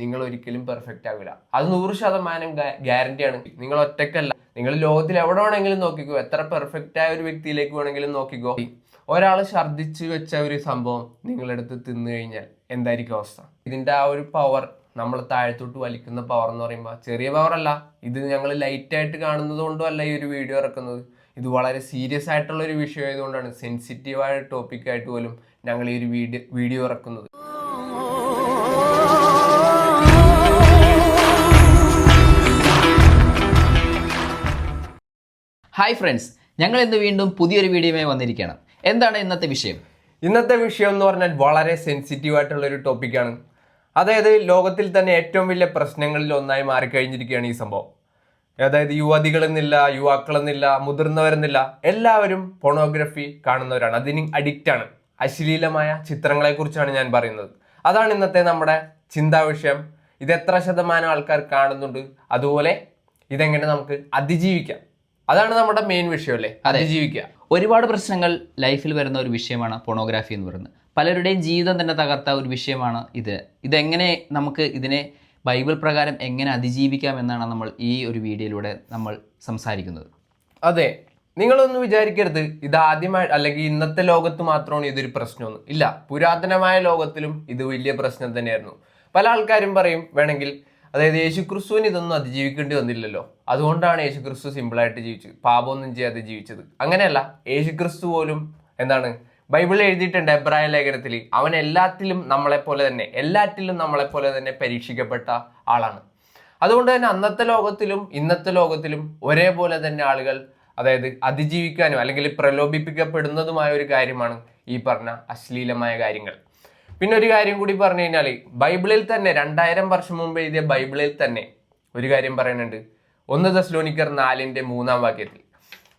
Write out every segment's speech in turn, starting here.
നിങ്ങൾ ഒരിക്കലും പെർഫെക്റ്റ് ആവില്ല. അത് നൂറ് ശതമാനം ഗ്യാരണ്ടിയാണ് നിങ്ങൾ ഒറ്റക്കല്ല. നിങ്ങൾ ലോകത്തിൽ എവിടെ വേണമെങ്കിലും നോക്കിക്കോ. എത്ര പെർഫെക്റ്റ് ആയ ഒരു വ്യക്തിയിലേക്ക് വേണമെങ്കിലും നോക്കിക്കോ. ഒരാൾ ഛർദ്ദിച്ച് വെച്ച ഒരു സംഭവം നിങ്ങളെടുത്ത് തിന്നു കഴിഞ്ഞാൽ എന്തായിരിക്കും അവസ്ഥ? ഇതിന്റെ ആ ഒരു പവർ നമ്മൾ താഴത്തോട്ട് വലിക്കുന്ന പവർ എന്ന് പറയുമ്പോൾ ചെറിയ പവർ അല്ല. ഇത് ഞങ്ങൾ ലൈറ്റ് ആയിട്ട് കാണുന്നത് കൊണ്ടും അല്ല ഈ ഒരു വീഡിയോ ഇറക്കുന്നത്. ഇത് വളരെ സീരിയസ് ആയിട്ടുള്ള ഒരു വിഷയം ആയതുകൊണ്ടാണ് സെൻസിറ്റീവായ ടോപ്പിക് ആയിട്ട് പോലും ഞങ്ങൾ ഈ ഒരു വീഡിയോ വീഡിയോ ഇറക്കുന്നത്. ഹായ് ഫ്രണ്ട്സ് ഞങ്ങൾ ഇന്ന് വീണ്ടും പുതിയൊരു വീഡിയോയുമായി വന്നിരിക്കുകയാണ്. എന്താണ് ഇന്നത്തെ വിഷയം? ഇന്നത്തെ വിഷയം എന്ന് പറഞ്ഞാൽ വളരെ സെൻസിറ്റീവ് ആയിട്ടുള്ള ഒരു ടോപ്പിക്കാണ് അതായത് ലോകത്തിൽ തന്നെ ഏറ്റവും വലിയ പ്രശ്നങ്ങളിൽ ഒന്നായി മാറിക്കഴിഞ്ഞിരിക്കുകയാണ് ഈ സംഭവം. അതായത് യുവതികളെന്നില്ല യുവാക്കളെന്നില്ല മുതിർന്നവരെന്നില്ല എല്ലാവരും പോണോഗ്രഫി കാണുന്നവരാണ്. അതിന് അഡിക്റ്റ് ആണ്. അശ്ലീലമായ ചിത്രങ്ങളെക്കുറിച്ചാണ് ഞാൻ പറയുന്നത്. അതാണ് ഇന്നത്തെ നമ്മുടെ ചിന്താ വിഷയം. ഇത് എത്ര ശതമാനം ആൾക്കാർ കാണുന്നുണ്ട്? അതുപോലെ ഇതെങ്ങനെ നമുക്ക് അതിജീവിക്കാം? അതാണ് നമ്മുടെ മെയിൻ വിഷയം അല്ലേ? അതിജീവിക്കുക. ഒരുപാട് പ്രശ്നങ്ങൾ ലൈഫിൽ വരുന്ന ഒരു വിഷയമാണ് പോണോഗ്രാഫി എന്ന് പറയുന്നത്. പലരുടെയും ജീവിതം തന്നെ തകർത്ത ഒരു വിഷയമാണ് ഇത്. ഇതെങ്ങനെ നമുക്ക് ഇതിനെ ബൈബിൾ പ്രകാരം എങ്ങനെ അതിജീവിക്കാം എന്നാണ് നമ്മൾ ഈ ഒരു വീഡിയോയിലൂടെ നമ്മൾ സംസാരിക്കുന്നത്. അതെ. നിങ്ങളൊന്നും വിചാരിക്കരുത്. ഇത് ആദ്യമായി അല്ലെങ്കിൽ ഇന്നത്തെ ലോകത്ത് മാത്രമാണ് ഇതൊരു പ്രശ്നമൊന്നും. ഇല്ല. പുരാതനമായ ലോകത്തിലും ഇത് വലിയ പ്രശ്നം തന്നെയായിരുന്നു. പല ആൾക്കാരും പറയും വേണമെങ്കിൽ അതായത് യേശുക്രിസ്തുവിന് ഇതൊന്നും അതിജീവിക്കേണ്ടി വന്നില്ലല്ലോ. അതുകൊണ്ടാണ് യേശുക്രിസ്തു സിമ്പിളായിട്ട് ജീവിച്ചത്. പാപമൊന്നും ചെയ്യാതെ ജീവിച്ചത്. അങ്ങനെയല്ല യേശുക്രിസ്തു പോലും എന്താണ് ബൈബിളിൽ എഴുതിയിട്ടുണ്ട് എബ്രായ ലേഖനത്തിൽ അവൻ എല്ലാത്തിലും നമ്മളെപ്പോലെ തന്നെ എല്ലാറ്റിലും നമ്മളെപ്പോലെ തന്നെ പരീക്ഷിക്കപ്പെട്ട ആളാണ്. അതുകൊണ്ട് തന്നെ അന്നത്തെ ലോകത്തിലും ഇന്നത്തെ ലോകത്തിലും ഒരേപോലെ തന്നെ ആളുകൾ അതായത് അതിജീവിക്കാനും അല്ലെങ്കിൽ പ്രലോഭിപ്പിക്കപ്പെടുന്നതുമായ ഒരു കാര്യമാണ് ഈ പറഞ്ഞ അശ്ലീലമായ കാര്യങ്ങൾ. പിന്നെ ഒരു കാര്യം കൂടി പറഞ്ഞു കഴിഞ്ഞാൽ ബൈബിളിൽ തന്നെ രണ്ടായിരം വർഷം മുമ്പ് എഴുതിയ ബൈബിളിൽ തന്നെ ഒരു കാര്യം പറയുന്നുണ്ട്. ഒന്ന് ദസ്ലോനിക്കർ നാലിന്റെ മൂന്നാം വാക്യത്തിൽ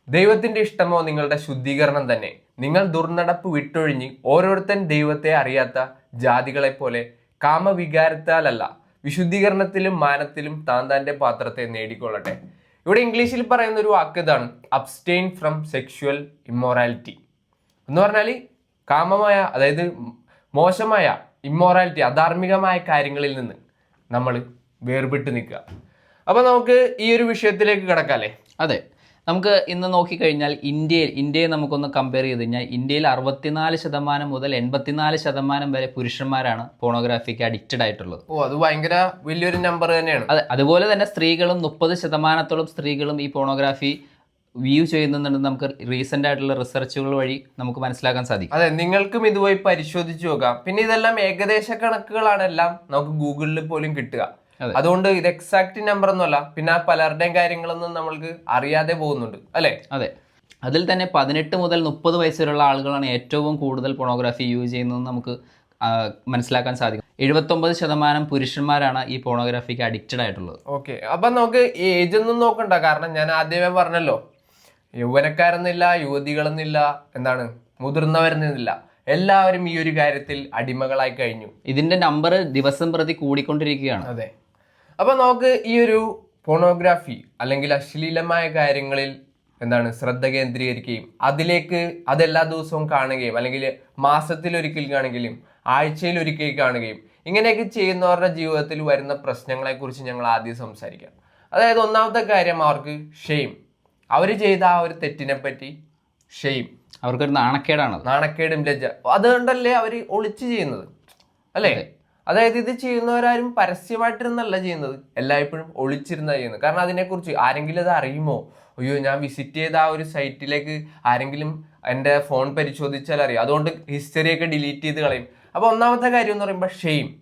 ദൈവത്തിന്റെ ഇഷ്ടമോ നിങ്ങളുടെ ശുദ്ധീകരണം തന്നെ? നിങ്ങൾ ദുർനടപ്പ് വിട്ടൊഴിഞ്ഞ് ഓരോരുത്തൻ ദൈവത്തെ അറിയാത്ത ജാതികളെ പോലെ കാമവികാരത്താലല്ല. വിശുദ്ധീകരണത്തിലും മാനത്തിലും താൻ തന്റെ പാത്രത്തെ നേടിക്കൊള്ളട്ടെ. ഇവിടെ ഇംഗ്ലീഷിൽ പറയുന്ന ഒരു വാക്ക് ഇതാണ് അബ്സ്റ്റെയിൻ ഫ്രം സെക്ഷുവൽ ഇമ്മോറാലിറ്റി എന്ന് പറഞ്ഞാൽ കാമമായ അതായത് മോശമായ ഇമ്മോറാലിറ്റി അധാർമികമായ കാര്യങ്ങളിൽ നിന്ന് നമ്മൾ വേർപെട്ട് നിൽക്കുക. അപ്പോൾ നമുക്ക് ഈ ഒരു വിഷയത്തിലേക്ക് കിടക്കാല്ലേ? അതെ. നമുക്ക് ഇന്ന് നോക്കിക്കഴിഞ്ഞാൽ ഇന്ത്യയിൽ ഇന്ത്യയെ നമുക്കൊന്ന് കമ്പയർ ചെയ്ത് കഴിഞ്ഞാൽ ഇന്ത്യയിൽ അറുപത്തിനാല് ശതമാനം മുതൽ എൺപത്തിനാല് ശതമാനം വരെ പുരുഷന്മാരാണ് പോണോഗ്രാഫിക്ക് അഡിക്റ്റഡ് ആയിട്ടുള്ളത്. ഓ അത് ഭയങ്കര വലിയൊരു നമ്പർ തന്നെയാണ്. അതെ. അതുപോലെ തന്നെ സ്ത്രീകളും മുപ്പത് ശതമാനത്തോളം സ്ത്രീകളും ഈ പോണോഗ്രാഫി വ്യൂ ചെയ്യുന്നുണ്ടെന്ന് നമുക്ക് റീസെന്റ് ആയിട്ടുള്ള റിസർച്ചുകൾ വഴി നമുക്ക് മനസ്സിലാക്കാൻ സാധിക്കും. അതെ നിങ്ങൾക്കും ഇതുപോയി പരിശോധിച്ച് നോക്കാം. പിന്നെ ഇതെല്ലാം ഏകദേശ കണക്കുകളാണ് എല്ലാം നമുക്ക് ഗൂഗിളിൽ പോലും കിട്ടുക. അതുകൊണ്ട് ഇത് എക്സാക്ട് നമ്പർ ഒന്നുമല്ല പിന്നെ പലരുടെയും കാര്യങ്ങളൊന്നും നമ്മൾക്ക് അറിയാതെ പോകുന്നുണ്ട്. അല്ലെ? അതെ. അതിൽ തന്നെ പതിനെട്ട് മുതൽ മുപ്പത് വയസ്സുള്ള ആളുകളാണ് ഏറ്റവും കൂടുതൽ പോണോഗ്രാഫി യൂസ് ചെയ്യുന്നതെന്ന് നമുക്ക് മനസ്സിലാക്കാൻ സാധിക്കും. എഴുപത്തൊമ്പത് ശതമാനം പുരുഷന്മാരാണ് ഈ പോണോഗ്രാഫിക്ക് അഡിക്റ്റഡ് ആയിട്ടുള്ളത്. ഓക്കെ അപ്പൊ നമുക്ക് ഏജ് ഒന്നും നോക്കണ്ട. കാരണം ഞാൻ ആദ്യമേ പറഞ്ഞല്ലോ. യൗവനക്കാരെന്നില്ല യുവതികളെന്നില്ല എന്താണ് മുതിർന്നവരെന്നില്ല. എല്ലാവരും ഈ ഒരു കാര്യത്തിൽ അടിമകളായി കഴിഞ്ഞു. ഇതിന്റെ നമ്പർ ദിവസം പ്രതി കൂടിക്കൊണ്ടിരിക്കുകയാണ്. അതെ. അപ്പൊ നമുക്ക് ഈ ഒരു പോണോഗ്രാഫി അല്ലെങ്കിൽ അശ്ലീലമായ കാര്യങ്ങളിൽ എന്താണ് ശ്രദ്ധ കേന്ദ്രീകരിക്കുകയും അതിലേക്ക് അതെല്ലാ ദിവസവും കാണുകയും അല്ലെങ്കിൽ മാസത്തിൽ ഒരിക്കൽ കാണുകയും ആഴ്ചയിൽ ഒരിക്കൽ കാണുകയും ഇങ്ങനെയൊക്കെ ചെയ്യുന്നവരുടെ ജീവിതത്തിൽ വരുന്ന പ്രശ്നങ്ങളെക്കുറിച്ച് ഞങ്ങൾ ആദ്യം സംസാരിക്കാം. അതായത് ഒന്നാമത്തെ കാര്യം അവർക്ക് ഷെയിം അവർ ചെയ്ത ആ ഒരു തെറ്റിനെ പറ്റി ഷെയിം അവർക്കൊരു നാണക്കേടാണ് നാണക്കേടും ലജ്ജ. അതുകൊണ്ടല്ലേ അവർ ഒളിച്ച് ചെയ്യുന്നത്? അല്ലേ? അതായത് ഇത് ചെയ്യുന്നവരാരും പരസ്യമായിട്ടിരുന്നല്ല ചെയ്യുന്നത്. എല്ലായ്പ്പോഴും ഒളിച്ചിരുന്ന ചെയ്യുന്നത്. കാരണം അതിനെക്കുറിച്ച് ആരെങ്കിലും അത് അറിയുമോ? അയ്യോ ഞാൻ വിസിറ്റ് ചെയ്ത ആ ഒരു സൈറ്റിലേക്ക് ആരെങ്കിലും എന്റെ ഫോൺ പരിശോധിച്ചാൽ അറിയാം. അതുകൊണ്ട് ഹിസ്റ്ററിയൊക്കെ ഡിലീറ്റ് ചെയ്ത് കളയും. അപ്പോൾ ഒന്നാമത്തെ കാര്യം എന്ന് പറയുമ്പോൾ ഷെയിം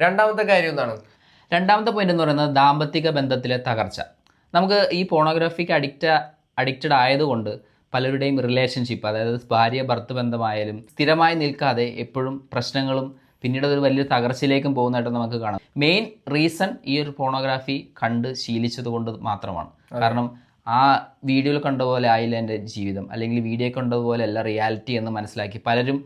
രണ്ടാമത്തെ കാര്യം എന്താണ്? രണ്ടാമത്തെ പോയിന്റ് എന്ന് പറയുന്നത് ദാമ്പത്തിക ബന്ധത്തിലെ തകർച്ച. നമുക്ക് ഈ പോണോഗ്രാഫിക്ക് അഡിക്റ്റ് അഡിക്റ്റഡ് ആയതുകൊണ്ട് പലരുടെയും റിലേഷൻഷിപ്പ് അതായത് ഭാര്യ ഭർത്ത ബന്ധമായാലും സ്ഥിരമായി നിൽക്കാതെ എപ്പോഴും പ്രശ്നങ്ങളും പിന്നീട് ഒരു വലിയ തകർച്ചയിലേക്കും പോകുന്നതായിട്ട് നമുക്ക് കാണാം. മെയിൻ റീസൺ ഈ ഒരു പോണോഗ്രാഫി കണ്ട് ശീലിച്ചത് കൊണ്ട് മാത്രമാണ്. കാരണം ആ വീഡിയോയിൽ കണ്ട പോലെ ആയില്ല എന്റെ ജീവിതം. അല്ലെങ്കിൽ വീഡിയോ കണ്ടതുപോലെ അല്ല റിയാലിറ്റി എന്ന് മനസ്സിലാക്കി പലരും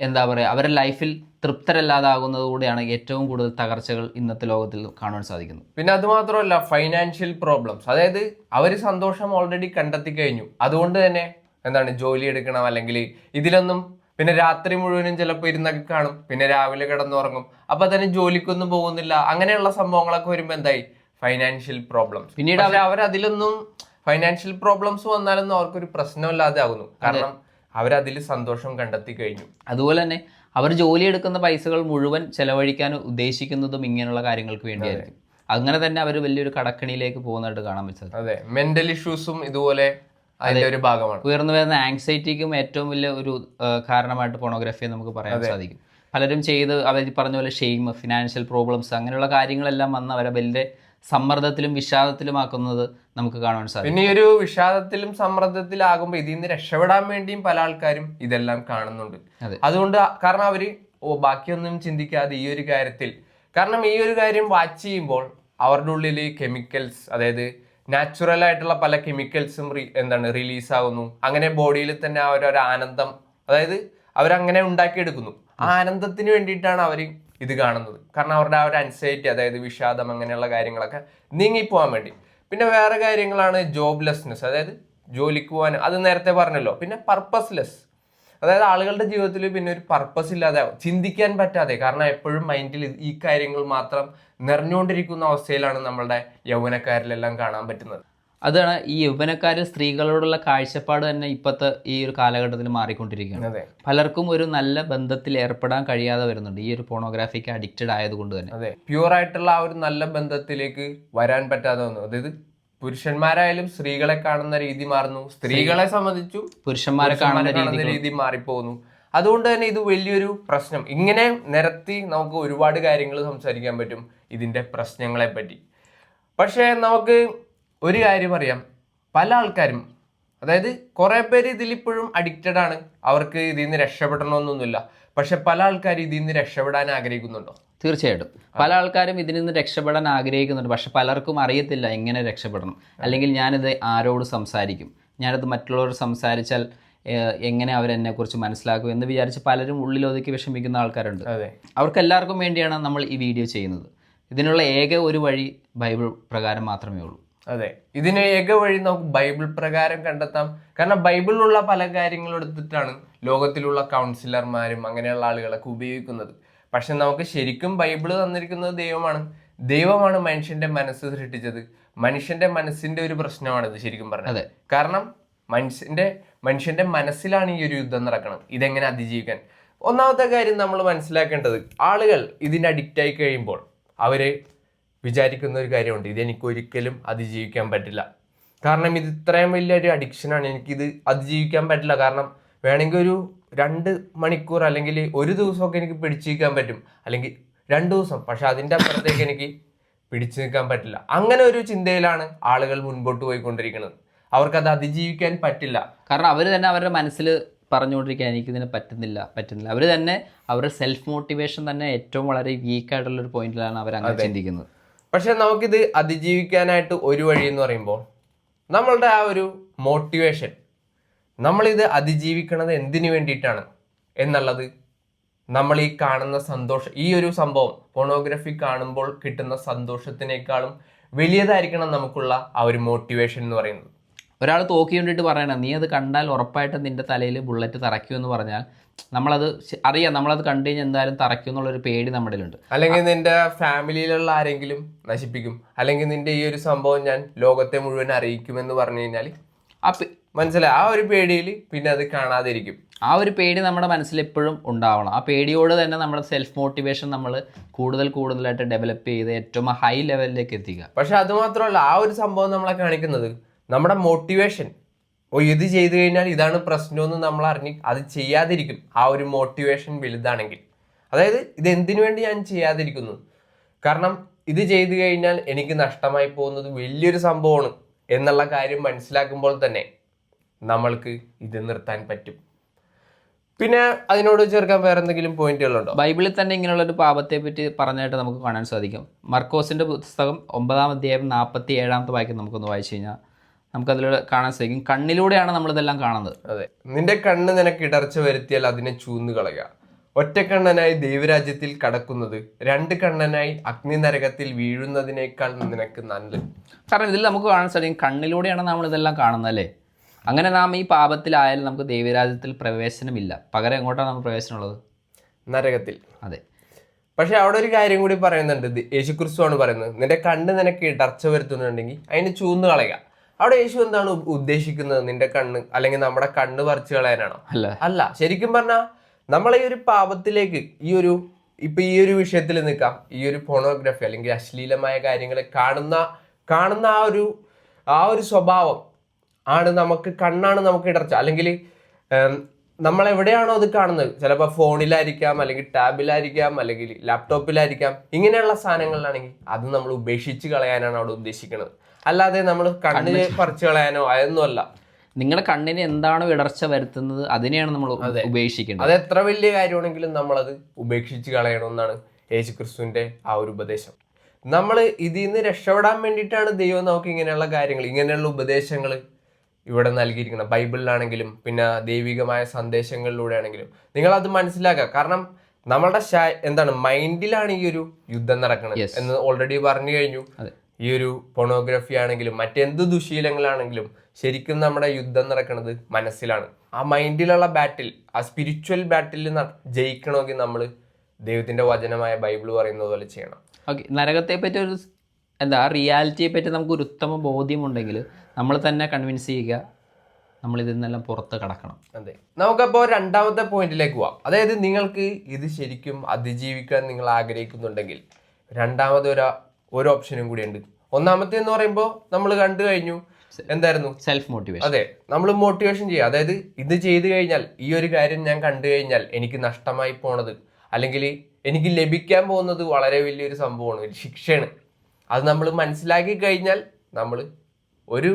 എന്താ പറയുക അവരുടെ ലൈഫിൽ തൃപ്തരല്ലാതാകുന്നത് കൂടെയാണ് ഏറ്റവും കൂടുതൽ തകർച്ചകൾ ഇന്നത്തെ ലോകത്തിൽ കാണാൻ സാധിക്കുന്നത്. പിന്നെ അതുമാത്രമല്ല ഫൈനാൻഷ്യൽ പ്രോബ്ലംസ് അതായത് അവർ സന്തോഷം ഓൾറെഡി കണ്ടെത്തി കഴിഞ്ഞു അതുകൊണ്ട് തന്നെ എന്താണ് ജോലി എടുക്കണം അല്ലെങ്കിൽ ഇതിലൊന്നും പിന്നെ രാത്രി മുഴുവനും ചിലപ്പോൾ ഇരുന്നൊക്കെ കാണും. പിന്നെ രാവിലെ കിടന്നുറങ്ങും. അപ്പൊ തന്നെ ജോലിക്കൊന്നും പോകുന്നില്ല. അങ്ങനെയുള്ള സംഭവങ്ങളൊക്കെ വരുമ്പോൾ എന്തായി? ഫൈനാൻഷ്യൽ പ്രോബ്ലംസ് പിന്നീട് അവർ അതിലൊന്നും ഫൈനാൻഷ്യൽ പ്രോബ്ലംസ് വന്നാലൊന്നും അവർക്കൊരു പ്രശ്നമില്ലാതെ ആകുന്നു. കാരണം അവരതിൽ സന്തോഷം കണ്ടെത്തി കഴിഞ്ഞു. അതുപോലെ തന്നെ അവർ ജോലി എടുക്കുന്ന പൈസകൾ മുഴുവൻ ചെലവഴിക്കാൻ ഉദ്ദേശിക്കുന്നതും ഇങ്ങനെയുള്ള കാര്യങ്ങൾക്ക് വേണ്ടിയായിരിക്കും. അങ്ങനെ തന്നെ അവർ വലിയൊരു കടക്കണിയിലേക്ക് പോകുന്നതായിട്ട് കാണാൻ പറ്റും അതെ. മെന്റൽ ഇഷ്യൂസും ഇതുപോലെ അതിന്റെ ഒരു ഭാഗമാണ്. ഉയർന്നു വരുന്ന ആങ്സൈറ്റിക്കും ഏറ്റവും വലിയ ഒരു കാരണമായിട്ട് പോണോഗ്രഫി നമുക്ക് പറയാൻ സാധിക്കും. പലരും ചെയ്ത് അവർ പറഞ്ഞ പോലെ ഷെയിം ഫിനാൻഷ്യൽ പ്രോബ്ലംസ് അങ്ങനെയുള്ള കാര്യങ്ങളെല്ലാം വന്ന് അവരെ വലിയ സമ്മർദ്ദത്തിലും വിഷാദത്തിലുമാക്കുന്നത് നമുക്ക് കാണാൻ സാധിക്കും. പിന്നെ ഈ ഒരു വിഷാദത്തിലും സമ്മർദ്ദത്തിലാകുമ്പോൾ ഇതിൽ നിന്ന് രക്ഷപ്പെടാൻ വേണ്ടിയും പല ആൾക്കാരും ഇതെല്ലാം കാണുന്നുണ്ട്. അതുകൊണ്ട് കാരണം അവർ ഓ ബാക്കിയൊന്നും ചിന്തിക്കാതെ ഈ ഒരു കാര്യത്തിൽ. കാരണം ഈ ഒരു കാര്യം വാച്ച് ചെയ്യുമ്പോൾ അവരുടെ ഉള്ളിൽ കെമിക്കൽസ് അതായത് നാച്ചുറൽ ആയിട്ടുള്ള പല കെമിക്കൽസും എന്താണ് റിലീസ് ആകുന്നു അങ്ങനെ ബോഡിയിൽ തന്നെ അവരൊരു ആനന്ദം അതായത് അവരങ്ങനെ ഉണ്ടാക്കിയെടുക്കുന്നു. ആ ആനന്ദത്തിന് വേണ്ടിയിട്ടാണ് അവർ ഇത് കാണുന്നത്. കാരണം അവരുടെ ആ ഒരു അൻസൈറ്റി അതായത് വിഷാദം അങ്ങനെയുള്ള കാര്യങ്ങളൊക്കെ നീങ്ങിപ്പോവാൻ വേണ്ടി. പിന്നെ വേറെ കാര്യങ്ങളാണ് ജോബ്ലെസ്നെസ് അതായത് ജോലിക്ക് പോകാൻ അത് നേരത്തെ പറഞ്ഞല്ലോ. പിന്നെ പർപ്പസ്ലെസ് അതായത് ആളുകളുടെ ജീവിതത്തിൽ പിന്നെ ഒരു പർപ്പസ് ഇല്ലാതെ ചിന്തിക്കാൻ പറ്റാതെ കാരണം എപ്പോഴും മൈൻഡിൽ ഈ കാര്യങ്ങൾ മാത്രം നിറഞ്ഞുകൊണ്ടിരിക്കുന്ന അവസ്ഥയിലാണ് നമ്മളുടെ യൗവനക്കാരിലെല്ലാം കാണാൻ പറ്റുന്നത്. അതാണ് ഈ യൗവനക്കാരിൽ സ്ത്രീകളോടുള്ള കാഴ്ചപ്പാട് തന്നെ ഇപ്പോഴത്തെ ഈ ഒരു കാലഘട്ടത്തിൽ മാറിക്കൊണ്ടിരിക്കുകയാണ്. പലർക്കും ഒരു നല്ല ബന്ധത്തിൽ ഏർപ്പെടാൻ കഴിയാതെ വരുന്നുണ്ട്. ഈ ഒരു പോണോഗ്രാഫിക്ക് അഡിക്റ്റഡ് ആയതുകൊണ്ട് തന്നെ. അതെ. പ്യൂർ ആയിട്ടുള്ള ആ ഒരു നല്ല ബന്ധത്തിലേക്ക് വരാൻ പറ്റാതെ വന്നു. അതായത് പുരുഷന്മാരായാലും സ്ത്രീകളെ കാണുന്ന രീതി മാറുന്നു. സ്ത്രീകളെ സംബന്ധിച്ചു പുരുഷന്മാരെ കാണുന്ന രീതി മാറിപ്പോകുന്നു. അതുകൊണ്ട് തന്നെ ഇത് വലിയൊരു പ്രശ്നം. ഇങ്ങനെ നിരത്തി നമുക്ക് ഒരുപാട് കാര്യങ്ങൾ സംസാരിക്കാൻ പറ്റും ഇതിന്റെ പ്രശ്നങ്ങളെ പറ്റി പക്ഷേ നമുക്ക് ഒരു കാര്യം അറിയാം. പല ആൾക്കാരും അതായത് കുറെ പേര് ഇതിലിപ്പോഴും അഡിക്റ്റഡ് ആണ്. അവർക്ക് ഇതിൽ നിന്ന് രക്ഷപ്പെടണമെന്നൊന്നുമില്ല. പക്ഷെ പല ആൾക്കാർ ഇതിൽ നിന്ന് രക്ഷപ്പെടാൻ ആഗ്രഹിക്കുന്നുണ്ടോ? തീർച്ചയായിട്ടും. പല ആൾക്കാരും ഇതിൽ നിന്ന് രക്ഷപ്പെടാൻ ആഗ്രഹിക്കുന്നുണ്ട്. പക്ഷെ പലർക്കും അറിയത്തില്ല എങ്ങനെ രക്ഷപ്പെടണം. അല്ലെങ്കിൽ ഞാനിത് ആരോട് സംസാരിക്കും? ഞാനത് മറ്റുള്ളവരോട് സംസാരിച്ചാൽ എങ്ങനെ അവരെന്നെക്കുറിച്ച് മനസ്സിലാക്കും എന്ന് വിചാരിച്ച് പലരും ഉള്ളിലൊതുക്കി വിഷമിക്കുന്ന ആൾക്കാരുണ്ട്. അവർക്ക് എല്ലാവർക്കും വേണ്ടിയാണ് നമ്മൾ ഈ വീഡിയോ ചെയ്യുന്നത്. ഇതിനുള്ള ഏക ഒരു വഴി ബൈബിൾ പ്രകാരം മാത്രമേ ഉള്ളൂ. അതെ. ഇതിന് ഏക വഴി നമുക്ക് ബൈബിൾ പ്രകാരം കണ്ടെത്താം. കാരണം ബൈബിളിലുള്ള പല കാര്യങ്ങളും എടുത്തിട്ടാണ് ലോകത്തിലുള്ള കൗൺസിലർമാരും അങ്ങനെയുള്ള ആളുകളൊക്കെ ഉപയോഗിക്കുന്നത്. പക്ഷെ നമുക്ക് ശരിക്കും ബൈബിൾ തന്നിരിക്കുന്നത് ദൈവമാണ്. ദൈവമാണ് മനുഷ്യന്റെ മനസ്സ് സൃഷ്ടിച്ചത്. മനുഷ്യന്റെ മനസ്സിന്റെ ഒരു പ്രശ്നമാണിത് ശരിക്കും പറഞ്ഞത് കാരണം മനുഷ്യന്റെ മനുഷ്യന്റെ മനസ്സിലാണ് ഈ ഒരു യുദ്ധം നടക്കുന്നത്. ഇതെങ്ങനെ അതിജീവിക്കാൻ? ഒന്നാമത്തെ കാര്യം നമ്മൾ മനസ്സിലാക്കേണ്ടത് ആളുകൾ ഇതിന് അഡിക്റ്റ് ആയി കഴിയുമ്പോൾ അവർ വിചാരിക്കുന്ന ഒരു കാര്യമുണ്ട്. ഇതെനിക്ക് ഒരിക്കലും അതിജീവിക്കാൻ പറ്റില്ല. കാരണം ഇത് ഇത്രയും വലിയൊരു അഡിക്ഷനാണ്. എനിക്കിത് അതിജീവിക്കാൻ പറ്റില്ല. കാരണം വേണമെങ്കിൽ ഒരു രണ്ട് മണിക്കൂർ അല്ലെങ്കിൽ ഒരു ദിവസമൊക്കെ എനിക്ക് പിടിച്ചു നിൽക്കാൻ പറ്റും. അല്ലെങ്കിൽ രണ്ട് ദിവസം. പക്ഷെ അതിന്റെ അപ്പുറത്തേക്ക് എനിക്ക് പിടിച്ചു നിൽക്കാൻ പറ്റില്ല. അങ്ങനെ ഒരു ചിന്തയിലാണ് ആളുകൾ മുൻപോട്ട് പോയിക്കൊണ്ടിരിക്കുന്നത്. അവർക്കത് അതിജീവിക്കാൻ പറ്റില്ല. കാരണം അവർ തന്നെ അവരുടെ മനസ്സിൽ പറഞ്ഞുകൊണ്ടിരിക്കാൻ എനിക്കിതിന് പറ്റുന്നില്ല പറ്റുന്നില്ല. അവർ തന്നെ അവരുടെ സെൽഫ് മോട്ടിവേഷൻ തന്നെ ഏറ്റവും വളരെ വീക്കായിട്ടുള്ള ഒരു പോയിന്റിലാണ് അവർ അങ്ങനെ ചിന്തിക്കുന്നത്. പക്ഷെ നമുക്കിത് അതിജീവിക്കാനായിട്ട് ഒരു വഴി എന്ന് പറയുമ്പോൾ നമ്മളുടെ ആ ഒരു മോട്ടിവേഷൻ നമ്മളിത് അതിജീവിക്കണത് എന്തിനു വേണ്ടിയിട്ടാണ് എന്നുള്ളത് നമ്മൾ ഈ കാണുന്ന സന്തോഷം ഈ ഒരു സംഭവം ഫോണോഗ്രഫി കാണുമ്പോൾ കിട്ടുന്ന സന്തോഷത്തിനേക്കാളും വലിയതായിരിക്കണം നമുക്കുള്ള ആ ഒരു മോട്ടിവേഷൻ എന്ന് പറയുന്നത്. ഒരാൾ തോക്കി കൊണ്ടിട്ട് പറയണം നീ അത് കണ്ടാൽ ഉറപ്പായിട്ടും നിന്റെ തലയിൽ ബുള്ളറ്റ് തറയ്ക്കുമെന്ന് പറഞ്ഞാൽ നമ്മളത് അറിയാം നമ്മളത് കണ്ടു കഴിഞ്ഞാൽ എന്തായാലും തറയ്ക്കും എന്നുള്ളൊരു പേടി നമ്മുടെ ഉണ്ട് അല്ലെങ്കിൽ നിന്റെ ഫാമിലിയിലുള്ള ആരെങ്കിലും നശിപ്പിക്കും. അല്ലെങ്കിൽ നിന്റെ ഈ ഒരു സംഭവം ഞാൻ ലോകത്തെ മുഴുവൻ അറിയിക്കുമെന്ന് പറഞ്ഞു കഴിഞ്ഞാൽ മനസ്സിലായി ആ ഒരു പേടിയിൽ പിന്നെ അത് കാണാതിരിക്കും. ആ ഒരു പേടി നമ്മുടെ മനസ്സിൽ എപ്പോഴും ഉണ്ടാവണം. ആ പേടിയോട് തന്നെ നമ്മുടെ സെൽഫ് മോട്ടിവേഷൻ നമ്മൾ കൂടുതൽ കൂടുതലായിട്ട് ഡെവലപ്പ് ചെയ്ത് ഏറ്റവും ഹൈ ലെവലിലേക്ക് എത്തിക്കുക. പക്ഷെ അതുമാത്രമല്ല ആ ഒരു സംഭവം നമ്മളെ കാണിക്കുന്നത് നമ്മുടെ മോട്ടിവേഷൻ ഓ ഇത് ചെയ്തു കഴിഞ്ഞാൽ ഇതാണ് പ്രശ്നമെന്ന് നമ്മൾ അറിഞ്ഞ് അത് ചെയ്യാതിരിക്കും. ആ ഒരു മോട്ടിവേഷൻ വലുതാണെങ്കിൽ. അതായത് ഇത് എന്തിനു വേണ്ടി ഞാൻ ചെയ്യാതിരിക്കുന്നു? കാരണം ഇത് ചെയ്തു കഴിഞ്ഞാൽ എനിക്ക് നഷ്ടമായി പോകുന്നത് വലിയൊരു സംഭവമാണ് എന്നുള്ള കാര്യം മനസ്സിലാക്കുമ്പോൾ തന്നെ നമ്മൾക്ക് ഇത് നിർത്താൻ പറ്റും. പിന്നെ അതിനോട് ചേർക്കാൻ വേറെ എന്തെങ്കിലും പോയിന്റുകളുണ്ടോ ബൈബിളിൽ തന്നെ ഇങ്ങനെയുള്ള ഒരു പാപത്തെ പറ്റി പറഞ്ഞായിട്ട് നമുക്ക് കാണാൻ സാധിക്കും. മർക്കോസിന്റെ പുസ്തകം ഒമ്പതാം അധ്യായം നാൽപ്പത്തി ഏഴാമത്തെ വാക്യം നമുക്കൊന്ന് വായിച്ചു കഴിഞ്ഞാൽ നമുക്കതിലൂടെ കാണാൻ സാധിക്കും. കണ്ണിലൂടെയാണ് നമ്മളിതെല്ലാം കാണുന്നത്. അതെ. നിന്റെ കണ്ണ് നിനക്ക് ഇടർച്ച വരുത്തിയാൽ അതിനെ ചൂന്നു കളയുക. ഒറ്റക്കണ്ണനായി ദൈവരാജ്യത്തിൽ കടക്കുന്നത് രണ്ട് കണ്ണനായി അഗ്നി നരകത്തിൽ വീഴുന്നതിനേക്കാൾ നിനക്ക് നല്ലത്. കാരണം ഇതിൽ നമുക്ക് കാണാൻ സാധിക്കും കണ്ണിലൂടെയാണ് നമ്മൾ ഇതെല്ലാം കാണുന്നത് അല്ലേ? അങ്ങനെ നാം ഈ പാപത്തിലായാലും നമുക്ക് ദൈവരാജ്യത്തിൽ പ്രവേശനമില്ല. പകരം എങ്ങോട്ടാണ് നമുക്ക് പ്രവേശനമുള്ളത്? നരകത്തിൽ. അതെ. പക്ഷെ അവിടെ ഒരു കാര്യം കൂടി പറയുന്നുണ്ട്. യേശുക്രിസ്തു ആണ് പറയുന്നത്. നിന്റെ കണ്ണ് നിനക്ക് ഇടർച്ച വരുത്തുന്നുണ്ടെങ്കിൽ അതിന് ചൂന്ന് കളയുക. അവിടെ യേശു എന്താണ് ഉദ്ദേശിക്കുന്നത്? നിന്റെ കണ്ണ് അല്ലെങ്കിൽ നമ്മുടെ കണ്ണ് പറിച്ചു കളയാനാണോ? അല്ല. അല്ല. ശരിക്കും പറഞ്ഞാൽ നമ്മളെ ഈ ഒരു പാപത്തിലേക്ക് ഈ ഒരു ഇപ്പൊ ഈ ഒരു വിഷയത്തിൽ നിൽക്കാം. ഈ ഒരു ഫോണോഗ്രാഫി അല്ലെങ്കിൽ അശ്ലീലമായ കാര്യങ്ങളെ കാണുന്ന കാണുന്ന ആ ഒരു ആ ഒരു സ്വഭാവം ആണ് നമുക്ക് കണ്ണാണ് നമുക്ക് ഇടർച്ച. അല്ലെങ്കിൽ നമ്മൾ എവിടെയാണോ അത് കാണുന്നത്? ചിലപ്പോൾ ഫോണിലായിരിക്കാം അല്ലെങ്കിൽ ടാബിലായിരിക്കാം അല്ലെങ്കിൽ ലാപ്ടോപ്പിലായിരിക്കാം ഇങ്ങനെയുള്ള സാധനങ്ങളിലാണെങ്കിൽ അത് നമ്മൾ ഉപേക്ഷിച്ച് കളയാനാണ് അവിടെ ഉദ്ദേശിക്കുന്നത്. അല്ലാതെ നമ്മൾ കണ്ണിന് പറിച്ചു കളയാനോ അതൊന്നുമല്ല. നിങ്ങളുടെ കണ്ണിന് എന്താണോ ഇടർച്ച വരുത്തുന്നത് അതിനെയാണ് നമ്മൾ ഉപേക്ഷിക്കേണ്ടത്. അത് എത്ര വലിയ കാര്യമാണെങ്കിലും നമ്മളത് ഉപേക്ഷിച്ച് കളയണമെന്നാണ് യേശു ക്രിസ്തുവിന്റെ ആ ഒരു ഉപദേശം. നമ്മൾ ഇതിൽ നിന്ന് രക്ഷപ്പെടാൻ വേണ്ടിയിട്ടാണ് ദൈവം നമുക്ക് ഇങ്ങനെയുള്ള കാര്യങ്ങൾ ഇങ്ങനെയുള്ള ഉപദേശങ്ങൾ ഇവിടെ നൽകിയിരിക്കുന്നത്. ബൈബിളിലാണെങ്കിലും പിന്നെ ദൈവികമായ സന്ദേശങ്ങളിലൂടെ ആണെങ്കിലും നിങ്ങളത് അത് മനസ്സിലാക്കുക. കാരണം നമ്മളുടെ എന്താണ് മൈൻഡിലാണ് ഈ ഒരു യുദ്ധം നടക്കുന്നത് എന്ന് ഓൾറെഡി പറഞ്ഞു കഴിഞ്ഞു. ഈ ഒരു പൊണോഗ്രഫി ആണെങ്കിലും മറ്റെന്ത് ദുശീലങ്ങളാണെങ്കിലും ശരിക്കും നമ്മുടെ യുദ്ധം നടക്കുന്നത് മനസ്സിലാണ്. ആ മൈൻഡിലുള്ള ബാറ്റിൽ ആ സ്പിരിച്വൽ ബാറ്റിൽ ജയിക്കണമെങ്കിൽ നമ്മൾ ദൈവത്തിന്റെ വചനമായ ബൈബിൾ പറയുന്നത് പോലെ ചെയ്യണം. ഓക്കെ നരകത്തെ പറ്റി ഒരു എന്താ റിയാലിറ്റിയെ പറ്റി നമുക്ക് ഒരു ഉത്തമ ബോധ്യമുണ്ടെങ്കിൽ നമ്മൾ തന്നെ കൺവിൻസ് ചെയ്യുക നമ്മൾ ഇതിൽ നിന്നെല്ലാം പുറത്ത് കടക്കണം. അതെ. നമുക്കപ്പോൾ രണ്ടാമത്തെ പോയിന്റിലേക്ക് പോവാം. അതായത് നിങ്ങൾക്ക് ഇത് ശരിക്കും അതിജീവിക്കാൻ നിങ്ങൾ ആഗ്രഹിക്കുന്നുണ്ടെങ്കിൽ രണ്ടാമത് ഒരു ഓപ്ഷനും കൂടി ഉണ്ട് ഒന്നാമത്തെ എന്ന് പറയുമ്പോൾ നമ്മൾ കണ്ടു കഴിഞ്ഞു. എന്തായിരുന്നു? സെൽഫ് മോട്ടിവേഷൻ അതെ നമ്മൾ മോട്ടിവേഷൻ ചെയ്യുക. അതായത് ഇത് ചെയ്തു കഴിഞ്ഞാൽ ഈ ഒരു കാര്യം ഞാൻ കണ്ടു കഴിഞ്ഞാൽ എനിക്ക് നഷ്ടമായി പോണത് അല്ലെങ്കിൽ എനിക്ക് ലഭിക്കാൻ പോകുന്നത് വളരെ വലിയൊരു സംഭവമാണ് ഒരു ശിക്ഷയാണ്. അത് നമ്മൾ മനസ്സിലാക്കി കഴിഞ്ഞാൽ നമ്മൾ ഒരു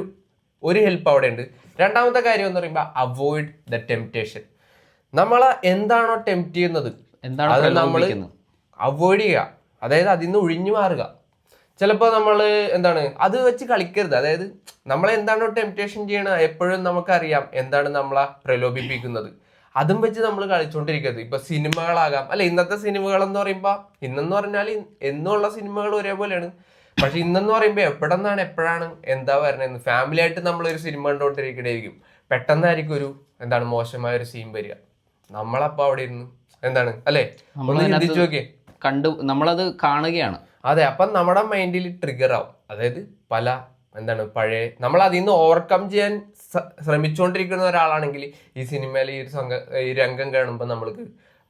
ഒരു ഹെൽപ്പ് അവിടെ ഉണ്ട് രണ്ടാമത്തെ കാര്യം എന്ന് പറയുമ്പോൾ അവോയ്ഡ് ദ ടെംപ്റ്റേഷൻ നമ്മൾ എന്താണോ ടെംപ്റ്റ് ചെയ്യുന്നത് അത് നമ്മൾ അവോയ്ഡ് ചെയ്യുക. അതായത് അതിൽ നിന്ന് ഒഴിഞ്ഞു മാറുക. ചിലപ്പോൾ നമ്മൾ എന്താണ് അത് വെച്ച് കളിക്കരുത്. അതായത് നമ്മളെ എന്താണോ ടെംപ്റ്റേഷൻ ചെയ്യണത് എപ്പോഴും നമുക്കറിയാം എന്താണ് നമ്മളെ പ്രലോഭിപ്പിക്കുന്നത്. അതും വെച്ച് നമ്മൾ കളിച്ചുകൊണ്ടിരിക്കരുത് ഇപ്പൊ സിനിമകളാകാം. അല്ല ഇന്നത്തെ സിനിമകൾ എന്ന് പറയുമ്പോൾ ഇന്നെന്ന് പറഞ്ഞാൽ എന്നുള്ള സിനിമകൾ ഒരേപോലെയാണ്. പക്ഷെ ഇന്നെന്ന് പറയുമ്പോൾ എപ്പോഴെന്നാണ് എപ്പോഴാണ് എന്താ വരണെന്ന് ഫാമിലി ആയിട്ട് നമ്മൾ ഒരു സിനിമ കണ്ടുകൊണ്ടിരിക്കണായിരിക്കും പെട്ടെന്നായിരിക്കും ഒരു എന്താണ് മോശമായ ഒരു സീൻ വരിക. നമ്മളപ്പോ അവിടെ ഇരുന്ന് എന്താണ് അല്ലെ? ഒന്ന് ചിന്തിച്ചു നോക്കിയേ. കണ്ടു നമ്മളത് കാണുകയാണ്. അതെ അപ്പം നമ്മുടെ മൈൻഡിൽ ട്രിഗർ ആവും. അതായത് പല എന്താണ് പഴയ നമ്മൾ അതിൽ നിന്ന് ഓവർകം ചെയ്യാൻ ശ്രമിച്ചുകൊണ്ടിരിക്കുന്ന ഒരാളാണെങ്കിൽ ഈ സിനിമയിൽ ഈ ഒരു സംഘ ഈ രംഗം കാണുമ്പോൾ നമ്മൾക്ക്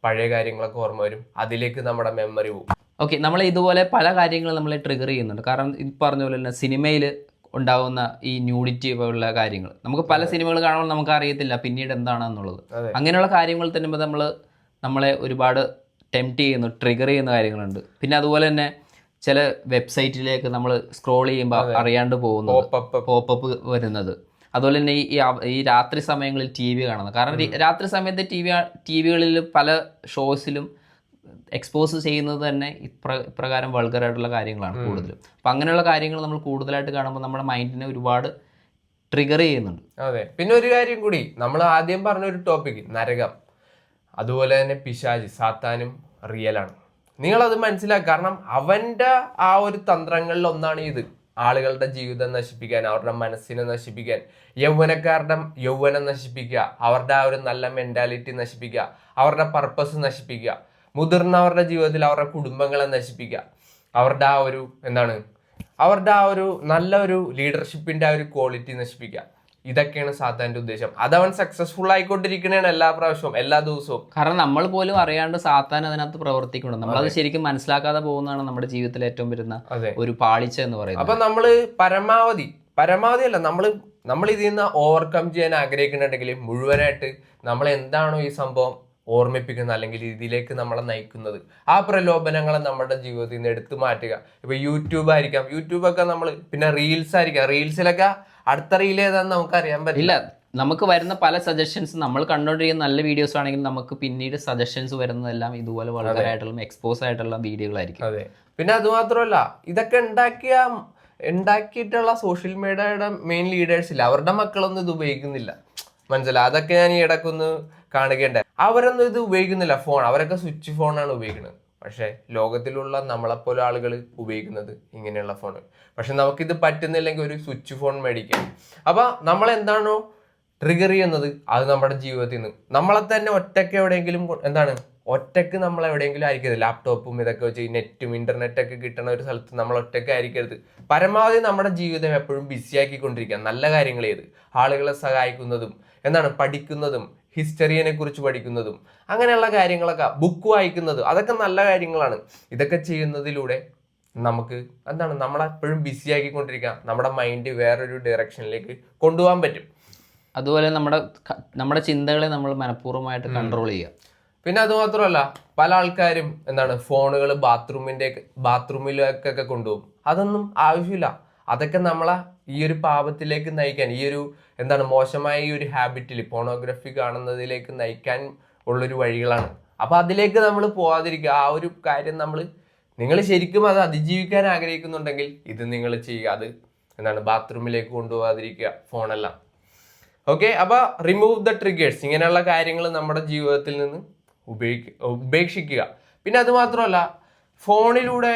പഴയ കാര്യങ്ങളൊക്കെ ഓർമ്മ വരും. അതിലേക്ക് നമ്മുടെ മെമ്മറി പോകും ഓക്കെ നമ്മൾ ഇതുപോലെ പല കാര്യങ്ങളും നമ്മളെ ട്രിഗർ ചെയ്യുന്നുണ്ട്. കാരണം ഈ പറഞ്ഞ പോലെ തന്നെ സിനിമയിൽ ഉണ്ടാകുന്ന ഈ ന്യൂഡിറ്റി പോലുള്ള കാര്യങ്ങൾ. നമുക്ക് പല സിനിമകൾ കാണുമ്പോൾ നമുക്ക് അറിയത്തില്ല പിന്നീട് എന്താണെന്നുള്ളത്. അങ്ങനെയുള്ള കാര്യങ്ങൾ തന്നെ നമ്മൾ നമ്മളെ ഒരുപാട് ടെംപ്റ്റ് ചെയ്യുന്നു ട്രിഗർ ചെയ്യുന്ന കാര്യങ്ങളുണ്ട്. പിന്നെ അതുപോലെ തന്നെ ചില വെബ്സൈറ്റിലേക്ക് നമ്മൾ സ്ക്രോൾ ചെയ്യുമ്പോൾ അറിയാണ്ട് പോകുന്നത്. പോപ്പപ്പ് വരുന്നത്. അതുപോലെ തന്നെ ഈ- ഈ രാത്രി സമയങ്ങളിൽ ടി വി കാണുന്നത്. കാരണം രാത്രി സമയത്ത് ടി വി ടി വികളിൽ പല ഷോസിലും എക്സ്പോസ് ചെയ്യുന്നത് തന്നെ ഇപ്ര ഇപ്രകാരം വൾഗറായിട്ടുള്ള കാര്യങ്ങളാണ് കൂടുതലും. അപ്പം അങ്ങനെയുള്ള കാര്യങ്ങൾ നമ്മൾ കൂടുതലായിട്ട് കാണുമ്പോൾ നമ്മുടെ മൈൻഡിനെ ഒരുപാട് ട്രിഗർ ചെയ്യുന്നുണ്ട്. അതെ. പിന്നെ ഒരു കാര്യം കൂടി. നമ്മൾ ആദ്യം പറഞ്ഞ ഒരു ടോപ്പിക് നരകം. അതുപോലെ തന്നെ പിശാജ് സാത്താനും റിയലാണ് നിങ്ങളത് മനസ്സിലാക്കുക കാരണം അവന്റെ ആ ഒരു തന്ത്രങ്ങളിൽ ഒന്നാണ് ഇത്. ആളുകളുടെ ജീവിതം നശിപ്പിക്കാൻ അവരുടെ മനസ്സിനെ നശിപ്പിക്കാൻ യൗവനക്കാരുടെ യൗവനം നശിപ്പിക്കുക അവരുടെ ആ ഒരു നല്ല മെന്റാലിറ്റി നശിപ്പിക്കുക അവരുടെ പർപ്പസ് നശിപ്പിക്കുക മുതിർന്നവരുടെ ജീവിതത്തിൽ അവരുടെ കുടുംബങ്ങളെ നശിപ്പിക്കുക. അവരുടെ ആ ഒരു എന്താണ്? അവരുടെ ആ ഒരു നല്ല ഒരു ലീഡർഷിപ്പിന്റെ ആ ഒരു ക്വാളിറ്റി നശിപ്പിക്കുക. ഇതൊക്കെയാണ് സാത്താന്റെ ഉദ്ദേശം. അതവൻ സക്സസ്ഫുൾ ആയിക്കൊണ്ടിരിക്കണേണ് എല്ലാ പ്രാവശ്യവും എല്ലാ ദിവസവും. കാരണം നമ്മൾ പോലും അറിയാണ്ട് സാത്താൻ അതിനകത്ത് പ്രവർത്തിക്കുന്നുണ്ട്. നമ്മളത് ശരിക്കും മനസ്സിലാക്കാതെ പോകുന്നതാണ് നമ്മുടെ ജീവിതത്തിൽ ഏറ്റവും വരുന്ന ഒരു പാളിച്ച എന്ന് പറയുന്നത്. അപ്പൊ നമ്മൾ പരമാവധി പരമാവധി അല്ല നമ്മൾ നമ്മൾ ഇതിൽ നിന്ന് ഓവർകം ചെയ്യാൻ ആഗ്രഹിക്കുന്നുണ്ടെങ്കിൽ മുഴുവനായിട്ട് നമ്മൾ എന്താണോ ഈ സംഭവം ഓർമ്മിപ്പിക്കുന്നത് അല്ലെങ്കിൽ ഇതിലേക്ക് നമ്മളെ നയിക്കുന്നത്. ആ പ്രലോഭനങ്ങളെ നമ്മുടെ ജീവിതത്തിൽ നിന്ന് എടുത്തു മാറ്റുക. ഇപ്പൊ യൂട്യൂബ് ആയിരിക്കാം. യൂട്യൂബൊക്കെ നമ്മൾ പിന്നെ റീൽസ് ആയിരിക്കാം. റീൽസിലൊക്കെ അടുത്ത റീൽ ഏതാന്ന് നമുക്ക് അറിയാൻ പറ്റില്ല നമുക്ക് വരുന്ന പല സജഷൻസ് നമ്മൾ കണ്ടുകൊണ്ടിരിക്കുന്ന നല്ല വീഡിയോസ് ആണെങ്കിൽ നമുക്ക് പിന്നീട് സജഷൻസ് വരുന്നതെല്ലാം ഇതുപോലെ വളരെ ആയിട്ടുള്ള എക്സ്പോസ് ആയിട്ടുള്ള വീഡിയോകളായിരിക്കും. അതെ. പിന്നെ അതുമാത്രമല്ല ഇതൊക്കെ ഉണ്ടാക്കിയ ഉണ്ടാക്കിയിട്ടുള്ള സോഷ്യൽ മീഡിയയുടെ മെയിൻ ലീഡേഴ്സ് ഇല്ല. അവരുടെ മക്കളൊന്നും ഇത് ഉപയോഗിക്കുന്നില്ല. മനസ്സിലായി? അതൊക്കെ ഞാൻ ഈ ഇടക്കൊന്ന് കാണുകയുണ്ടായി. അവരൊന്നും ഇത് ഉപയോഗിക്കുന്നില്ല ഫോൺ അവരൊക്കെ സ്വിച്ച് ഫോണാണ് ഉപയോഗിക്കുന്നത്. പക്ഷേ ലോകത്തിലുള്ള നമ്മളെപ്പോലെ ആളുകൾ ഉപയോഗിക്കുന്നത് ഇങ്ങനെയുള്ള ഫോൺ പക്ഷെ നമുക്കിത് പറ്റുന്നില്ലെങ്കിൽ ഒരു സ്വിച്ച് ഫോൺ മേടിക്കാം. അപ്പോൾ നമ്മൾ എന്താണോ ട്രിഗർ ചെയ്യുന്നത് അത് നമ്മുടെ ജീവിതത്തിൽ നിന്ന്. നമ്മളെ തന്നെ ഒറ്റയ്ക്ക് എവിടെയെങ്കിലും എന്താണ്? ഒറ്റയ്ക്ക് നമ്മൾ എവിടെയെങ്കിലും ആയിരിക്കരുത്. ലാപ്ടോപ്പും ഇതൊക്കെ വെച്ച് നെറ്റും ഇന്റർനെറ്റ് ഒക്കെ കിട്ടുന്ന ഒരു സ്ഥലത്ത് നമ്മൾ ഒറ്റയ്ക്ക് ആയിരിക്കരുത്. പരമാവധി നമ്മുടെ ജീവിതം എപ്പോഴും ബിസി ആക്കിക്കൊണ്ടിരിക്കുക. നല്ല കാര്യങ്ങൾ ചെയ്ത് ആളുകളെ സഹായിക്കുന്നതും എന്താണ്? പഠിക്കുന്നതും ഹിസ്റ്ററിയെ കുറിച്ച് പഠിക്കുന്നതും അങ്ങനെയുള്ള കാര്യങ്ങളൊക്കെ ബുക്ക് വായിക്കുന്നതും അതൊക്കെ നല്ല കാര്യങ്ങളാണ്. ഇതൊക്കെ ചെയ്യുന്നതിലൂടെ നമുക്ക് എന്താണ് നമ്മളെപ്പോഴും ബിസി ആക്കിക്കൊണ്ടിരിക്കുക നമ്മുടെ മൈൻഡ് വേറൊരു ഡയറക്ഷനിലേക്ക് കൊണ്ടുപോകാൻ പറ്റും. അതുപോലെ നമ്മുടെ നമ്മുടെ ചിന്തകളെ നമ്മൾ മനഃപൂർവമായിട്ട് കൺട്രോൾ ചെയ്യുക. പിന്നെ അതുമാത്രമല്ല പല ആൾക്കാരും എന്താണ് ഫോണുകൾ ബാത്റൂമിന്റെ ബാത്റൂമിലേക്കൊക്കെ കൊണ്ടുപോകും. അതൊന്നും ആവശ്യമില്ല. അതൊക്കെ നമ്മളെ ഈ ഒരു പാപത്തിലേക്ക് നയിക്കാൻ ഈ ഒരു എന്താണ് മോശമായ ഈ ഒരു ഹാബിറ്റിൽ പോണോഗ്രഫി കാണുന്നതിലേക്ക് നയിക്കാൻ ഉള്ളൊരു വഴികളാണ്. അപ്പൊ അതിലേക്ക് നമ്മൾ പോവാതിരിക്കുക. ആ ഒരു കാര്യം നമ്മൾ നിങ്ങൾ ശരിക്കും അത് അതിജീവിക്കാൻ ആഗ്രഹിക്കുന്നുണ്ടെങ്കിൽ ഇത് നിങ്ങൾ ചെയ്യുക. അത് എന്താണ് ബാത്റൂമിലേക്ക് കൊണ്ടുപോകാതിരിക്കുക ഫോണെല്ലാം. ഓക്കെ അപ്പൊ റിമൂവ് ദ ട്രിഗേഴ്സ് ഇങ്ങനെയുള്ള കാര്യങ്ങൾ നമ്മുടെ ജീവിതത്തിൽ നിന്ന് ഉപേക്ഷിക്കുക. പിന്നെ അത് മാത്രമല്ല ഫോണിലൂടെ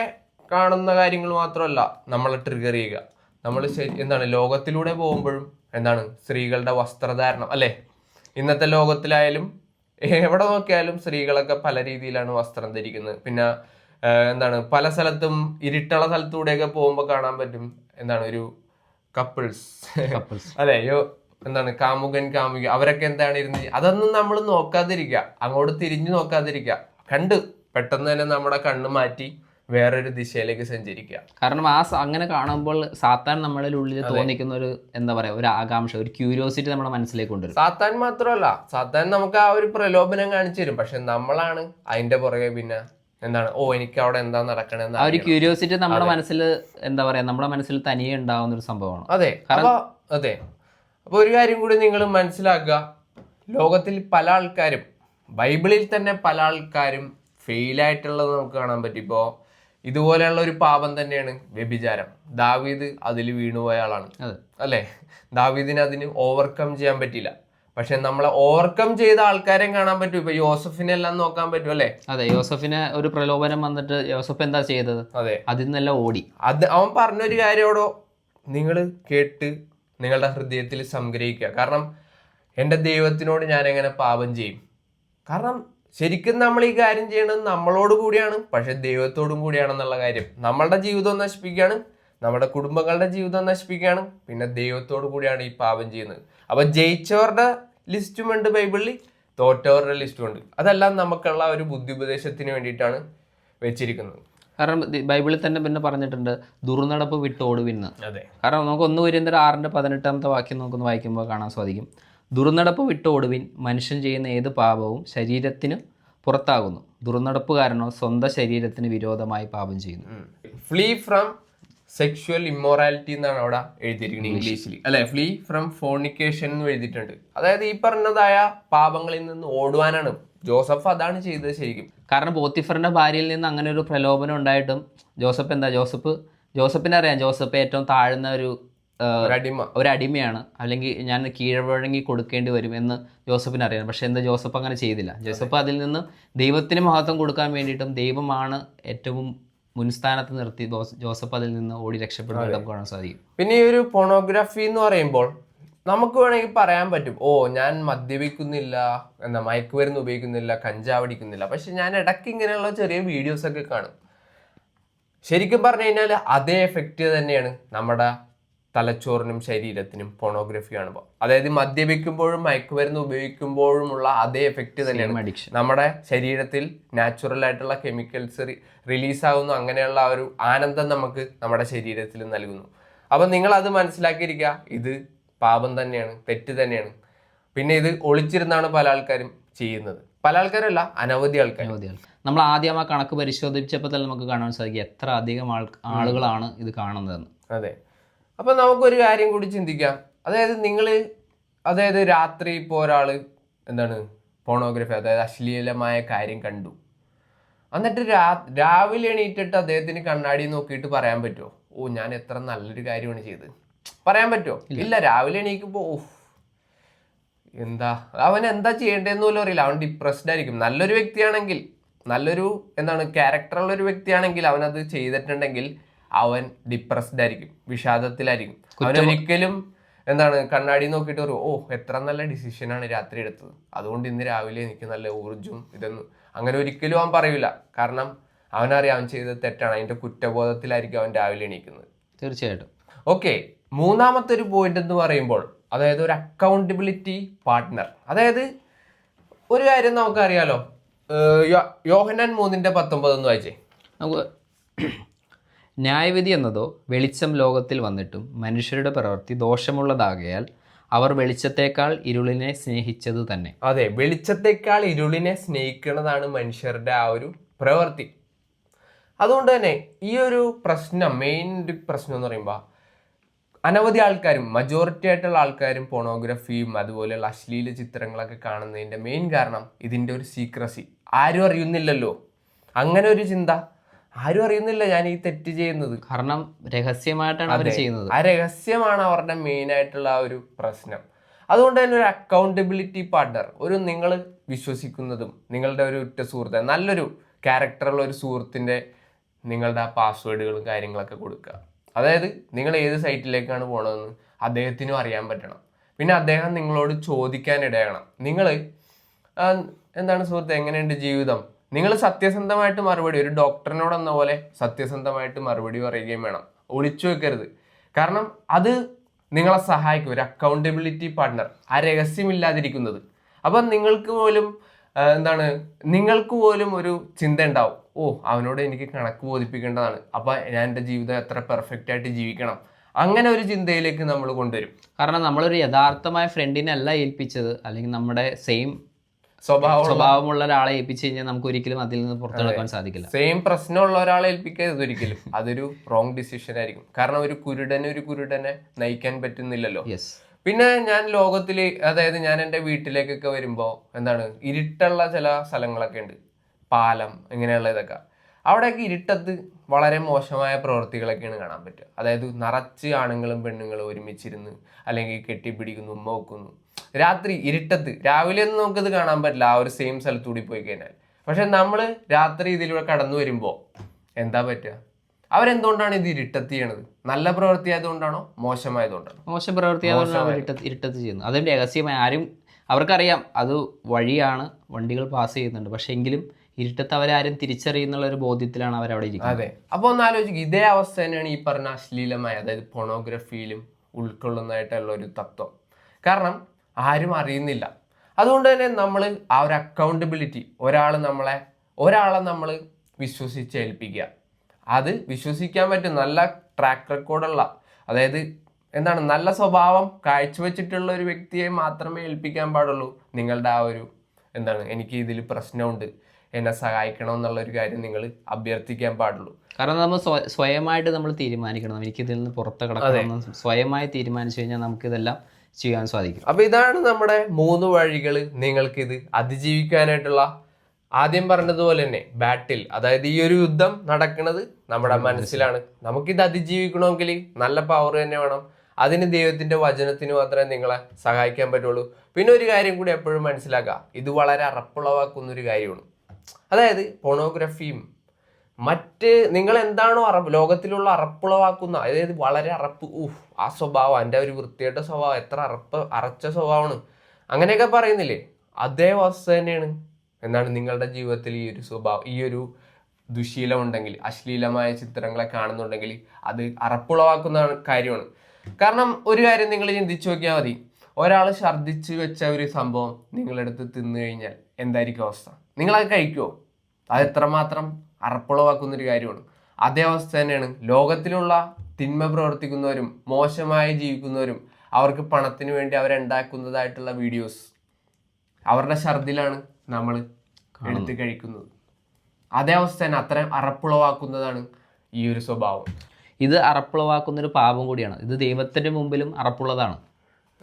കാണുന്ന കാര്യങ്ങൾ മാത്രമല്ല നമ്മളെ ട്രിഗർ ചെയ്യുക. നമ്മൾ എന്താണ് ലോകത്തിലൂടെ പോകുമ്പോഴും എന്താണ് സ്ത്രീകളുടെ വസ്ത്രധാരണം അല്ലേ? ഇന്നത്തെ ലോകത്തിലായാലും എവിടെ നോക്കിയാലും സ്ത്രീകളൊക്കെ പല രീതിയിലാണ് വസ്ത്രം ധരിക്കുന്നത്. പിന്നെ എന്താണ് പല സ്ഥലത്തും ഇരുട്ടുള്ള സ്ഥലത്തൂടെയൊക്കെ പോകുമ്പോൾ കാണാൻ പറ്റും എന്താണ് ഒരു കപ്പിൾസ് കപ്പിൾസ് അതെ അയ്യോ എന്താണ് കാമുകൻ കാമുക അവരൊക്കെ എന്താണ് ഇരുന്ന് അതൊന്നും നമ്മൾ നോക്കാതിരിക്കുക. അങ്ങോട്ട് തിരിഞ്ഞു നോക്കാതിരിക്കുക. കണ്ട് പെട്ടെന്ന് തന്നെ നമ്മുടെ കണ്ണ് മാറ്റി വേറൊരു ദിശയിലേക്ക് സഞ്ചരിക്കുക. കാരണം ആ അങ്ങനെ കാണുമ്പോൾ സാത്താൻ നമ്മുടെ ഉള്ളിൽ തോന്നിക്കുന്ന ഒരു എന്താ പറയാ ഒരു ആകാംക്ഷ ഒരു ക്യൂരിയോസിറ്റി നമ്മുടെ മനസ്സിലേക്ക് കൊണ്ടുവരും. സാത്താൻ മാത്രമല്ല സാത്താൻ നമുക്ക് ആ ഒരു പ്രലോഭനം കാണിച്ചു തരും. പക്ഷെ നമ്മളാണ് അതിന്റെ പുറകെ പിന്നെ എന്താണ് ഓ എനിക്ക് അവിടെ എന്താ നടക്കണെന്ന് ആ ഒരു ക്യൂരിയോസിറ്റി നമ്മുടെ മനസ്സിൽ എന്താ പറയാ നമ്മുടെ മനസ്സിൽ തനിയെ ഉണ്ടാവുന്ന ഒരു സംഭവമാണ്. അതെ. അതെ. അപ്പൊ ഒരു കാര്യം കൂടി നിങ്ങൾ മനസ്സിലാക്കുക. ലോകത്തിൽ പല ആൾക്കാരും ബൈബിളിൽ തന്നെ പല ആൾക്കാരും ഫെയിൽ ആയിട്ടുള്ളത് നമുക്ക് കാണാൻ പറ്റും. ഇപ്പോ ഇതുപോലെയുള്ള ഒരു പാപം തന്നെയാണ് വ്യഭിചാരം. ദാവീദ് അതിൽ വീണുപോയ ആളാണ്. അല്ലെ? ദാവീദിന് അതിന് ഓവർകം ചെയ്യാൻ പറ്റില്ല പക്ഷെ നമ്മളെ ഓവർകം ചെയ്ത ആൾക്കാരെ കാണാൻ പറ്റും. ഇപ്പൊ യോസഫിനെ എല്ലാം നോക്കാൻ പറ്റും അല്ലേ? അതെ യോസഫിനെ ഒരു പ്രലോഭനം വന്നിട്ട് യോസഫ് എന്താ ചെയ്തത്? അതെ. അതിൽ നിന്നെല്ലാം ഓടി. അത് അവൻ പറഞ്ഞൊരു കാര്യോടോ നിങ്ങൾ കേട്ട് നിങ്ങളുടെ ഹൃദയത്തിൽ സംഗ്രഹിക്കുക. കാരണം എന്റെ ദൈവത്തിനോട് ഞാൻ എങ്ങനെ പാപം ചെയ്യും? കാരണം ശരിക്കും നമ്മൾ ഈ കാര്യം ചെയ്യണത് നമ്മളോട് കൂടിയാണ് പക്ഷെ ദൈവത്തോടും കൂടിയാണെന്നുള്ള കാര്യം. നമ്മളുടെ ജീവിതം നശിപ്പിക്കുകയാണ് നമ്മുടെ കുടുംബങ്ങളുടെ ജീവിതം നശിപ്പിക്കുകയാണ് പിന്നെ ദൈവത്തോടു കൂടിയാണ് ഈ പാപം ചെയ്യുന്നത്. അപ്പൊ ജയിച്ചവരുടെ ലിസ്റ്റും ഉണ്ട് ബൈബിളിൽ തോറ്റവരുടെ ലിസ്റ്റും ഉണ്ട്. അതെല്ലാം നമുക്കുള്ള ഒരു ബുദ്ധി ഉപദേശത്തിന് വേണ്ടിയിട്ടാണ് വെച്ചിരിക്കുന്നത്. കാരണം ബൈബിളിൽ തന്നെ പിന്നെ പറഞ്ഞിട്ടുണ്ട് ദുർനടപ്പ് വിട്ടോടുവിന്ന്. അതെ. കാരണം നമുക്ക് ഒന്ന് വരുന്നൊരു ആറിന്റെ പതിനെട്ടാമത്തെ വാക്യം നമുക്കൊന്ന് വായിക്കുമ്പോൾ കാണാൻ സാധിക്കും. ദുർനടപ്പ് വിട്ട് ഓടുവിൻ മനുഷ്യൻ ചെയ്യുന്ന ഏത് പാപവും ശരീരത്തിന് പുറത്താകുന്നു. ദുർനടപ്പുകാരനോ സ്വന്തം ശരീരത്തിന് വിരോധമായി പാപം ചെയ്യുന്നു. ഫ്ലീ ഫ്രം സെക്ഷുവൽ ഇമ്മോറാലിറ്റി എന്നാണ് അവിടെ എഴുതിയിരിക്കുന്നത് ഇംഗ്ലീഷിൽ അല്ലെ? ഫ്ലീ ഫ്രം ഫോണിക്കേഷൻ എന്ന് എഴുതിയിട്ടുണ്ട്. അതായത് ഈ പറഞ്ഞതായ പാപങ്ങളിൽ നിന്ന് ഓടുവാനാണ്. ജോസഫ് അതാണ് ചെയ്തത് ശരിക്കും. കാരണം പോത്തിഫറിന്റെ ഭാര്യയിൽ നിന്ന് അങ്ങനെ ഒരു പ്രലോഭനം ഉണ്ടായിട്ടും ജോസഫ് എന്താ? ജോസഫ് ജോസഫിനെ അറിയാം. ജോസഫ് ഏറ്റവും താഴ്ന്ന ഒരു ഒരു അടിമയാണ് അല്ലെങ്കിൽ ഞാൻ കീഴ്വഴങ്ങി കൊടുക്കേണ്ടി വരും എന്ന് ജോസഫിന് അറിയാം. പക്ഷെ എന്താ ജോസഫ് അങ്ങനെ ചെയ്തില്ല. ജോസഫ് അതിൽ നിന്ന് ദൈവത്തിന് മഹത്വം കൊടുക്കാൻ വേണ്ടിയിട്ടും ദൈവമാണ് ഏറ്റവും മുൻസ്ഥാനത്ത് നിർത്തി ജോസഫ് അതിൽ നിന്ന് ഓടി രക്ഷപ്പെടുന്നത് നമുക്ക് കാണാൻ സാധിക്കും. പിന്നെ ഈ ഒരു പോണോഗ്രാഫി എന്ന് പറയുമ്പോൾ നമുക്ക് വേണമെങ്കിൽ പറയാൻ പറ്റും ഓ ഞാൻ മദ്യപിക്കുന്നില്ല എന്താ മയക്കുമരുന്ന് ഉപയോഗിക്കുന്നില്ല കഞ്ചാവടിക്കുന്നില്ല പക്ഷെ ഞാൻ ഇടയ്ക്ക് ഇങ്ങനെയുള്ള ചെറിയ വീഡിയോസ് ഒക്കെ കാണും. ശരിക്കും പറഞ്ഞു കഴിഞ്ഞാൽ അതേ എഫക്റ്റ് തന്നെയാണ് നമ്മുടെ തലച്ചോറിനും ശരീരത്തിനും പോണോഗ്രഫി കാണുമ്പോൾ അതായത് മദ്യപിക്കുമ്പോഴും മയക്കുമരുന്ന് ഉപയോഗിക്കുമ്പോഴുമുള്ള അതേ എഫക്റ്റ് തന്നെയാണ്. നമ്മുടെ ശരീരത്തിൽ നാച്ചുറൽ ആയിട്ടുള്ള കെമിക്കൽസ് റിലീസ് ആകുന്നു അങ്ങനെയുള്ള ഒരു ആനന്ദം നമുക്ക് നമ്മുടെ ശരീരത്തിൽ നൽകുന്നു. അപ്പം നിങ്ങൾ അത് മനസ്സിലാക്കിയിരിക്കുക. ഇത് പാപം തന്നെയാണ് തെറ്റ് തന്നെയാണ്. പിന്നെ ഇത് ഒളിച്ചിരുന്നാണ് പല ആൾക്കാരും ചെയ്യുന്നത്. പല ആൾക്കാരല്ല അനവധി ആൾക്കാർ നമ്മൾ ആദ്യം ആ കണക്ക് പരിശോധിച്ചപ്പോൾ തന്നെ നമുക്ക് കാണാൻ സാധിക്കും എത്ര അധികം ആൾ ആളുകളാണ് ഇത് കാണുന്നതെന്ന്. അതെ. അപ്പം നമുക്കൊരു കാര്യം കൂടി ചിന്തിക്കാം. അതായത് നിങ്ങൾ അതായത് രാത്രി ഇപ്പോൾ ഒരാൾ എന്താണ് പോണോഗ്രഫി അതായത് അശ്ലീലമായ കാര്യം കണ്ടു. എന്നിട്ട് രാ രാവിലെ എണീറ്റിട്ട് അദ്ദേഹത്തിന് കണ്ണാടി നോക്കിയിട്ട് പറയാൻ പറ്റുമോ ഓ ഞാൻ എത്ര നല്ലൊരു കാര്യമാണ് ചെയ്തത്. പറയാൻ പറ്റുമോ ഇല്ല. രാവിലെ എണീക്കുമ്പോൾ ഓ എന്താ അവൻ എന്താ ചെയ്യേണ്ടതെന്ന് പോലും അറിയില്ല. അവൻ ഡിപ്രസ്ഡ് ആയിരിക്കും. നല്ലൊരു വ്യക്തിയാണെങ്കിൽ നല്ലൊരു എന്താണ് ക്യാരക്ടറുള്ള ഒരു വ്യക്തിയാണെങ്കിൽ അവനത് ചെയ്തിട്ടുണ്ടെങ്കിൽ അവൻ ഡിപ്രസ്ഡ് ആയിരിക്കും വിഷാദത്തിലായിരിക്കും. അവൻ ഒരിക്കലും എന്താണ് കണ്ണാടി നോക്കിയിട്ട് ഒരു ഓ എത്ര നല്ല ഡിസിഷനാണ് രാത്രി എടുത്തത്. അതുകൊണ്ട് ഇന്ന് രാവിലെ എനിക്ക് നല്ല ഊർജം ഇതൊന്നും. അങ്ങനെ ഒരിക്കലും അവൻ പറയൂല. കാരണം അവനറിയാം അവൻ ചെയ്തത് തെറ്റാണ്. അതിന്റെ കുറ്റബോധത്തിലായിരിക്കും അവൻ രാവിലെ എണീക്കുന്നത്. തീർച്ചയായിട്ടും. ഓക്കെ മൂന്നാമത്തെ ഒരു പോയിന്റ് എന്ന് പറയുമ്പോൾ അതായത് ഒരു അക്കൗണ്ടബിലിറ്റി പാർട്ട്ണർ അതായത് ഒരു കാര്യം നമുക്കറിയാലോ. യോഹനാൻ മൂന്നിന്റെ പത്തൊമ്പത് എന്ന് വായിച്ചേ. നമുക്ക് ന്യായവിധി എന്നതോ വെളിച്ചം ലോകത്തിൽ വന്നിട്ടും മനുഷ്യരുടെ പ്രവൃത്തി ദോഷമുള്ളതാകയാൽ അവർ വെളിച്ചത്തേക്കാൾ ഇരുളിനെ സ്നേഹിച്ചത് തന്നെ. അതെ വെളിച്ചത്തെക്കാൾ ഇരുളിനെ സ്നേഹിക്കുന്നതാണ് മനുഷ്യരുടെ ആ ഒരു പ്രവൃത്തി. അതുകൊണ്ട് തന്നെ ഈ ഒരു പ്രശ്നം മെയിൻ ഒരു പ്രശ്നം എന്ന് പറയുമ്പോൾ അനവധി ആൾക്കാരും മജോറിറ്റി ആയിട്ടുള്ള ആൾക്കാരും പോണോഗ്രഫിയും അതുപോലെയുള്ള അശ്ലീല ചിത്രങ്ങളൊക്കെ കാണുന്നതിന്റെ മെയിൻ കാരണം ഇതിന്റെ ഒരു സീക്രസി ആരും അറിയുന്നില്ലല്ലോ. അങ്ങനെ ഒരു ചിന്ത ആരും അറിയുന്നില്ല ഞാൻ ഈ തെറ്റ് ചെയ്യുന്നത്. കാരണം രഹസ്യമായിട്ടാണ് അവർ ചെയ്യുന്നത്. ആ രഹസ്യമാണ് അവരുടെ മെയിൻ ആയിട്ടുള്ള ആ ഒരു പ്രശ്നം. അതുകൊണ്ട് തന്നെ ഒരു അക്കൗണ്ടബിലിറ്റി പാർട്ണർ ഒരു നിങ്ങൾ വിശ്വസിക്കുന്നതും നിങ്ങളുടെ ഒരു ഉറ്റ സുഹൃത്ത് നല്ലൊരു ക്യാരക്ടറുള്ള ഒരു സുഹൃത്തിന്റെ നിങ്ങളുടെ ആ പാസ്വേഡുകളും കാര്യങ്ങളൊക്കെ കൊടുക്കുക. അതായത് നിങ്ങൾ ഏത് സൈറ്റിലേക്കാണ് പോണതെന്ന് അദ്ദേഹത്തിനും അറിയാൻ പറ്റണം. പിന്നെ അദ്ദേഹം നിങ്ങളോട് ചോദിക്കാൻ ഇടയണം നിങ്ങൾ എന്താണ് സുഹൃത്ത് എങ്ങനെയുണ്ട് ജീവിതം? നിങ്ങൾ സത്യസന്ധമായിട്ട് മറുപടി ഒരു ഡോക്ടറിനോട് എന്ന പോലെ സത്യസന്ധമായിട്ട് മറുപടി പറയുകയും വേണം. ഒളിച്ചു വെക്കരുത്. കാരണം അത് നിങ്ങളെ സഹായിക്കും ഒരു അക്കൗണ്ടബിലിറ്റി പാർട്ട്ണർ ആ രഹസ്യമില്ലാതിരിക്കുന്നത്. അപ്പം നിങ്ങൾക്ക് പോലും എന്താണ് നിങ്ങൾക്ക് പോലും ഒരു ചിന്ത ഉണ്ടാവും ഓ അവനോട് എനിക്ക് കണക്ക് ബോധിപ്പിക്കേണ്ടതാണ്. അപ്പം ഞാൻ എന്റെ ജീവിതം എത്ര പെർഫെക്റ്റ് ആയിട്ട് ജീവിക്കണം. അങ്ങനെ ഒരു ചിന്തയിലേക്ക് നമ്മൾ കൊണ്ടുവരും. കാരണം നമ്മളൊരു യഥാർത്ഥമായ ഫ്രണ്ടിനെ അല്ല ഏൽപ്പിച്ചത്. അല്ലെങ്കിൽ നമ്മുടെ സെയിം സ്വഭാവമുള്ള ഒരാളെ ഏൽപ്പിച്ചു കഴിഞ്ഞാൽ നമുക്ക് ഒരിക്കലും അതിൽ നിന്ന് പുറത്തെടുക്കാൻ സാധിക്കില്ല. സെയിം പ്രശ്നമുള്ള ഒരാളെ ഏൽപ്പിക്കരുത് ഒരിക്കലും. അതൊരു റോങ് ഡിസിഷൻ ആയിരിക്കും. കാരണം ഒരു കുരുടനെ ഒരു കുരുടനെ നയിക്കാൻ പറ്റുന്നില്ലല്ലോ. പിന്നെ ഞാൻ ലോകത്തിൽ അതായത് ഞാൻ എന്റെ വീട്ടിലേക്കൊക്കെ വരുമ്പോൾ എന്താണ് ഇരുട്ടുള്ള ചില സ്ഥലങ്ങളൊക്കെ ഉണ്ട്. പാലം ഇങ്ങനെയുള്ള ഇതൊക്കെ. അവിടെയൊക്കെ ഇരുട്ടത്ത് വളരെ മോശമായ പ്രവൃത്തികളൊക്കെയാണ് കാണാൻ പറ്റുക. അതായത് നിറച്ച് ആണുങ്ങളും പെണ്ണുങ്ങളും ഒരുമിച്ചിരുന്ന് അല്ലെങ്കിൽ കെട്ടിപ്പിടിക്കുന്നു ഉമ്മ വെക്കുന്നു. രാത്രി ഇരുട്ടത്ത്. രാവിലെ ഒന്നും നമുക്കത് കാണാൻ പറ്റില്ല. ആ ഒരു സെയിം സ്ഥലത്തൂടി പോയി കഴിഞ്ഞാൽ. പക്ഷെ നമ്മൾ രാത്രി ഇതിലൂടെ കടന്നു വരുമ്പോൾ എന്താ പറ്റുക? അവരെന്തുകൊണ്ടാണ് ഇത് ഇരുട്ടത്ത് ചെയ്യണത്? നല്ല പ്രവൃത്തി ആയതുകൊണ്ടാണോ? മോശമായതുകൊണ്ടാണ്? മോശം പ്രവൃത്തി ആയതുകൊണ്ടാണ് ഇരുട്ടത്ത് ഇരുട്ടത്ത് ചെയ്യുന്നത്. അതും രഹസ്യമായി. ആരും അവർക്കറിയാം അത് വഴിയാണ് വണ്ടികൾ പാസ് ചെയ്യുന്നുണ്ട്. പക്ഷെ എങ്കിലും ഇരുട്ടത്ത് അവരാരും തിരിച്ചറിയുന്നുള്ള ഒരു ബോധ്യത്തിലാണ് അവർ അവിടെ ഇരിക്കുന്നത്. അതെ. അപ്പോൾ ഒന്ന് ആലോചിക്കുക ഇതേ അവസ്ഥ തന്നെയാണ് ഈ പറഞ്ഞ അശ്ലീലമായ അതായത് പൊണോഗ്രഫിയിലും ഉൾക്കൊള്ളുന്നതായിട്ടുള്ള ഒരു തത്വം. കാരണം ആരും അറിയുന്നില്ല. അതുകൊണ്ട് തന്നെ നമ്മൾ ആ ഒരു അക്കൗണ്ടബിലിറ്റി ഒരാൾ നമ്മളെ ഒരാളെ നമ്മൾ വിശ്വസിച്ച് ഏൽപ്പിക്കുക. അത് വിശ്വസിക്കാൻ പറ്റും. നല്ല ട്രാക്ക് റെക്കോർഡുള്ള അതായത് എന്താണ് നല്ല സ്വഭാവം കാഴ്ചവെച്ചിട്ടുള്ള ഒരു വ്യക്തിയെ മാത്രമേ ഏൽപ്പിക്കാൻ പാടുള്ളൂ. നിങ്ങളുടെ ആ ഒരു എന്താണ് എനിക്ക് ഇതിൽ പ്രശ്നമുണ്ട്. എന്നെ സഹായിക്കണം എന്നുള്ള ഒരു കാര്യം നിങ്ങൾ അഭ്യർത്ഥിക്കാൻ പാടുള്ളൂ. കാരണം നമ്മൾ സ്വ- സ്വയമായിട്ട് നമ്മൾ തീരുമാനിക്കണം. എനിക്ക് ഇതിൽ നിന്ന് പുറത്ത് കിടക്കണം സ്വയമായി തീരുമാനിച്ചു കഴിഞ്ഞാൽ നമുക്ക് ഇതെല്ലാം ചെയ്യാൻ സാധിക്കും. അപ്പൊ ഇതാണ് നമ്മുടെ മൂന്ന് വഴികൾ നിങ്ങൾക്ക് നിങ്ങൾക്കിത് അതിജീവിക്കാനായിട്ടുള്ള ആദ്യം പറഞ്ഞതുപോലെ തന്നെ ബാറ്റിൽ അതായത് ഈ ഒരു യുദ്ധം നടക്കുന്നത് നമ്മുടെ മനസ്സിലാണ്. നമുക്കിത് അതിജീവിക്കണമെങ്കിൽ നല്ല പവർ തന്നെ വേണം. അതിന് ദൈവത്തിന്റെ വചനത്തിന് മാത്രമേ നിങ്ങളെ സഹായിക്കാൻ പറ്റുള്ളൂ. പിന്നെ ഒരു കാര്യം കൂടി എപ്പോഴും മനസ്സിലാക്കുക. ഇത് വളരെ അറപ്പുളവാക്കുന്ന ഒരു കാര്യമാണ്. അതായത് പോണോഗ്രഫിയും മറ്റ് നിങ്ങൾ എന്താണോ അറപ്പ് ലോകത്തിലുള്ള അറപ്പുളവാക്കുന്ന അതായത് വളരെ അറപ്പ് ഊഹ് ആ സ്വഭാവം എന്റെ ഒരു വൃത്തിയുടെ സ്വഭാവം എത്ര അറപ്പ് അറച്ച സ്വഭാവമാണ്. അങ്ങനെയൊക്കെ പറയുന്നില്ലേ? അതേ വസ്തു തന്നെയാണ്. എന്നാണ് നിങ്ങളുടെ ജീവിതത്തിൽ ഈ ഒരു സ്വഭാവം ഈ ഒരു ദുശീലം ഉണ്ടെങ്കിൽ അശ്ലീലമായ ചിത്രങ്ങളെ കാണുന്നുണ്ടെങ്കിൽ അത് അറപ്പുളവാക്കുന്ന കാര്യമാണ്. കാരണം ഒരു കാര്യം നിങ്ങൾ ചിന്തിച്ചു നോക്കിയാൽ മതി. ഒരാൾ ഛർദ്ദിച്ച് വെച്ച ഒരു സംഭവം നിങ്ങളെടുത്ത് തിന്നു കഴിഞ്ഞാൽ എന്തായിരിക്കും അവസ്ഥ? നിങ്ങളത് കഴിക്കുമോ അത് എത്രമാത്രം അറപ്പുളവാക്കുന്ന ഒരു കാര്യമാണ്. അതേ അവസ്ഥ തന്നെയാണ്. ലോകത്തിലുള്ള തിന്മ പ്രവർത്തിക്കുന്നവരും മോശമായി ജീവിക്കുന്നവരും അവർക്ക് പണത്തിന് വേണ്ടി അവരുണ്ടാക്കുന്നതായിട്ടുള്ള വീഡിയോസ് അവരുടെ ഛർദിലാണ് നമ്മൾ എടുത്ത് കഴിക്കുന്നത്. അതേ അവസ്ഥ തന്നെ. അത്രയും അറപ്പുളവാക്കുന്നതാണ് ഈ ഒരു സ്വഭാവം. ഇത് അറപ്പുളവാക്കുന്ന ഒരു പാപം കൂടിയാണ്. ഇത് ദൈവത്തിന്റെ മുമ്പിലും അറപ്പുള്ളതാണ്.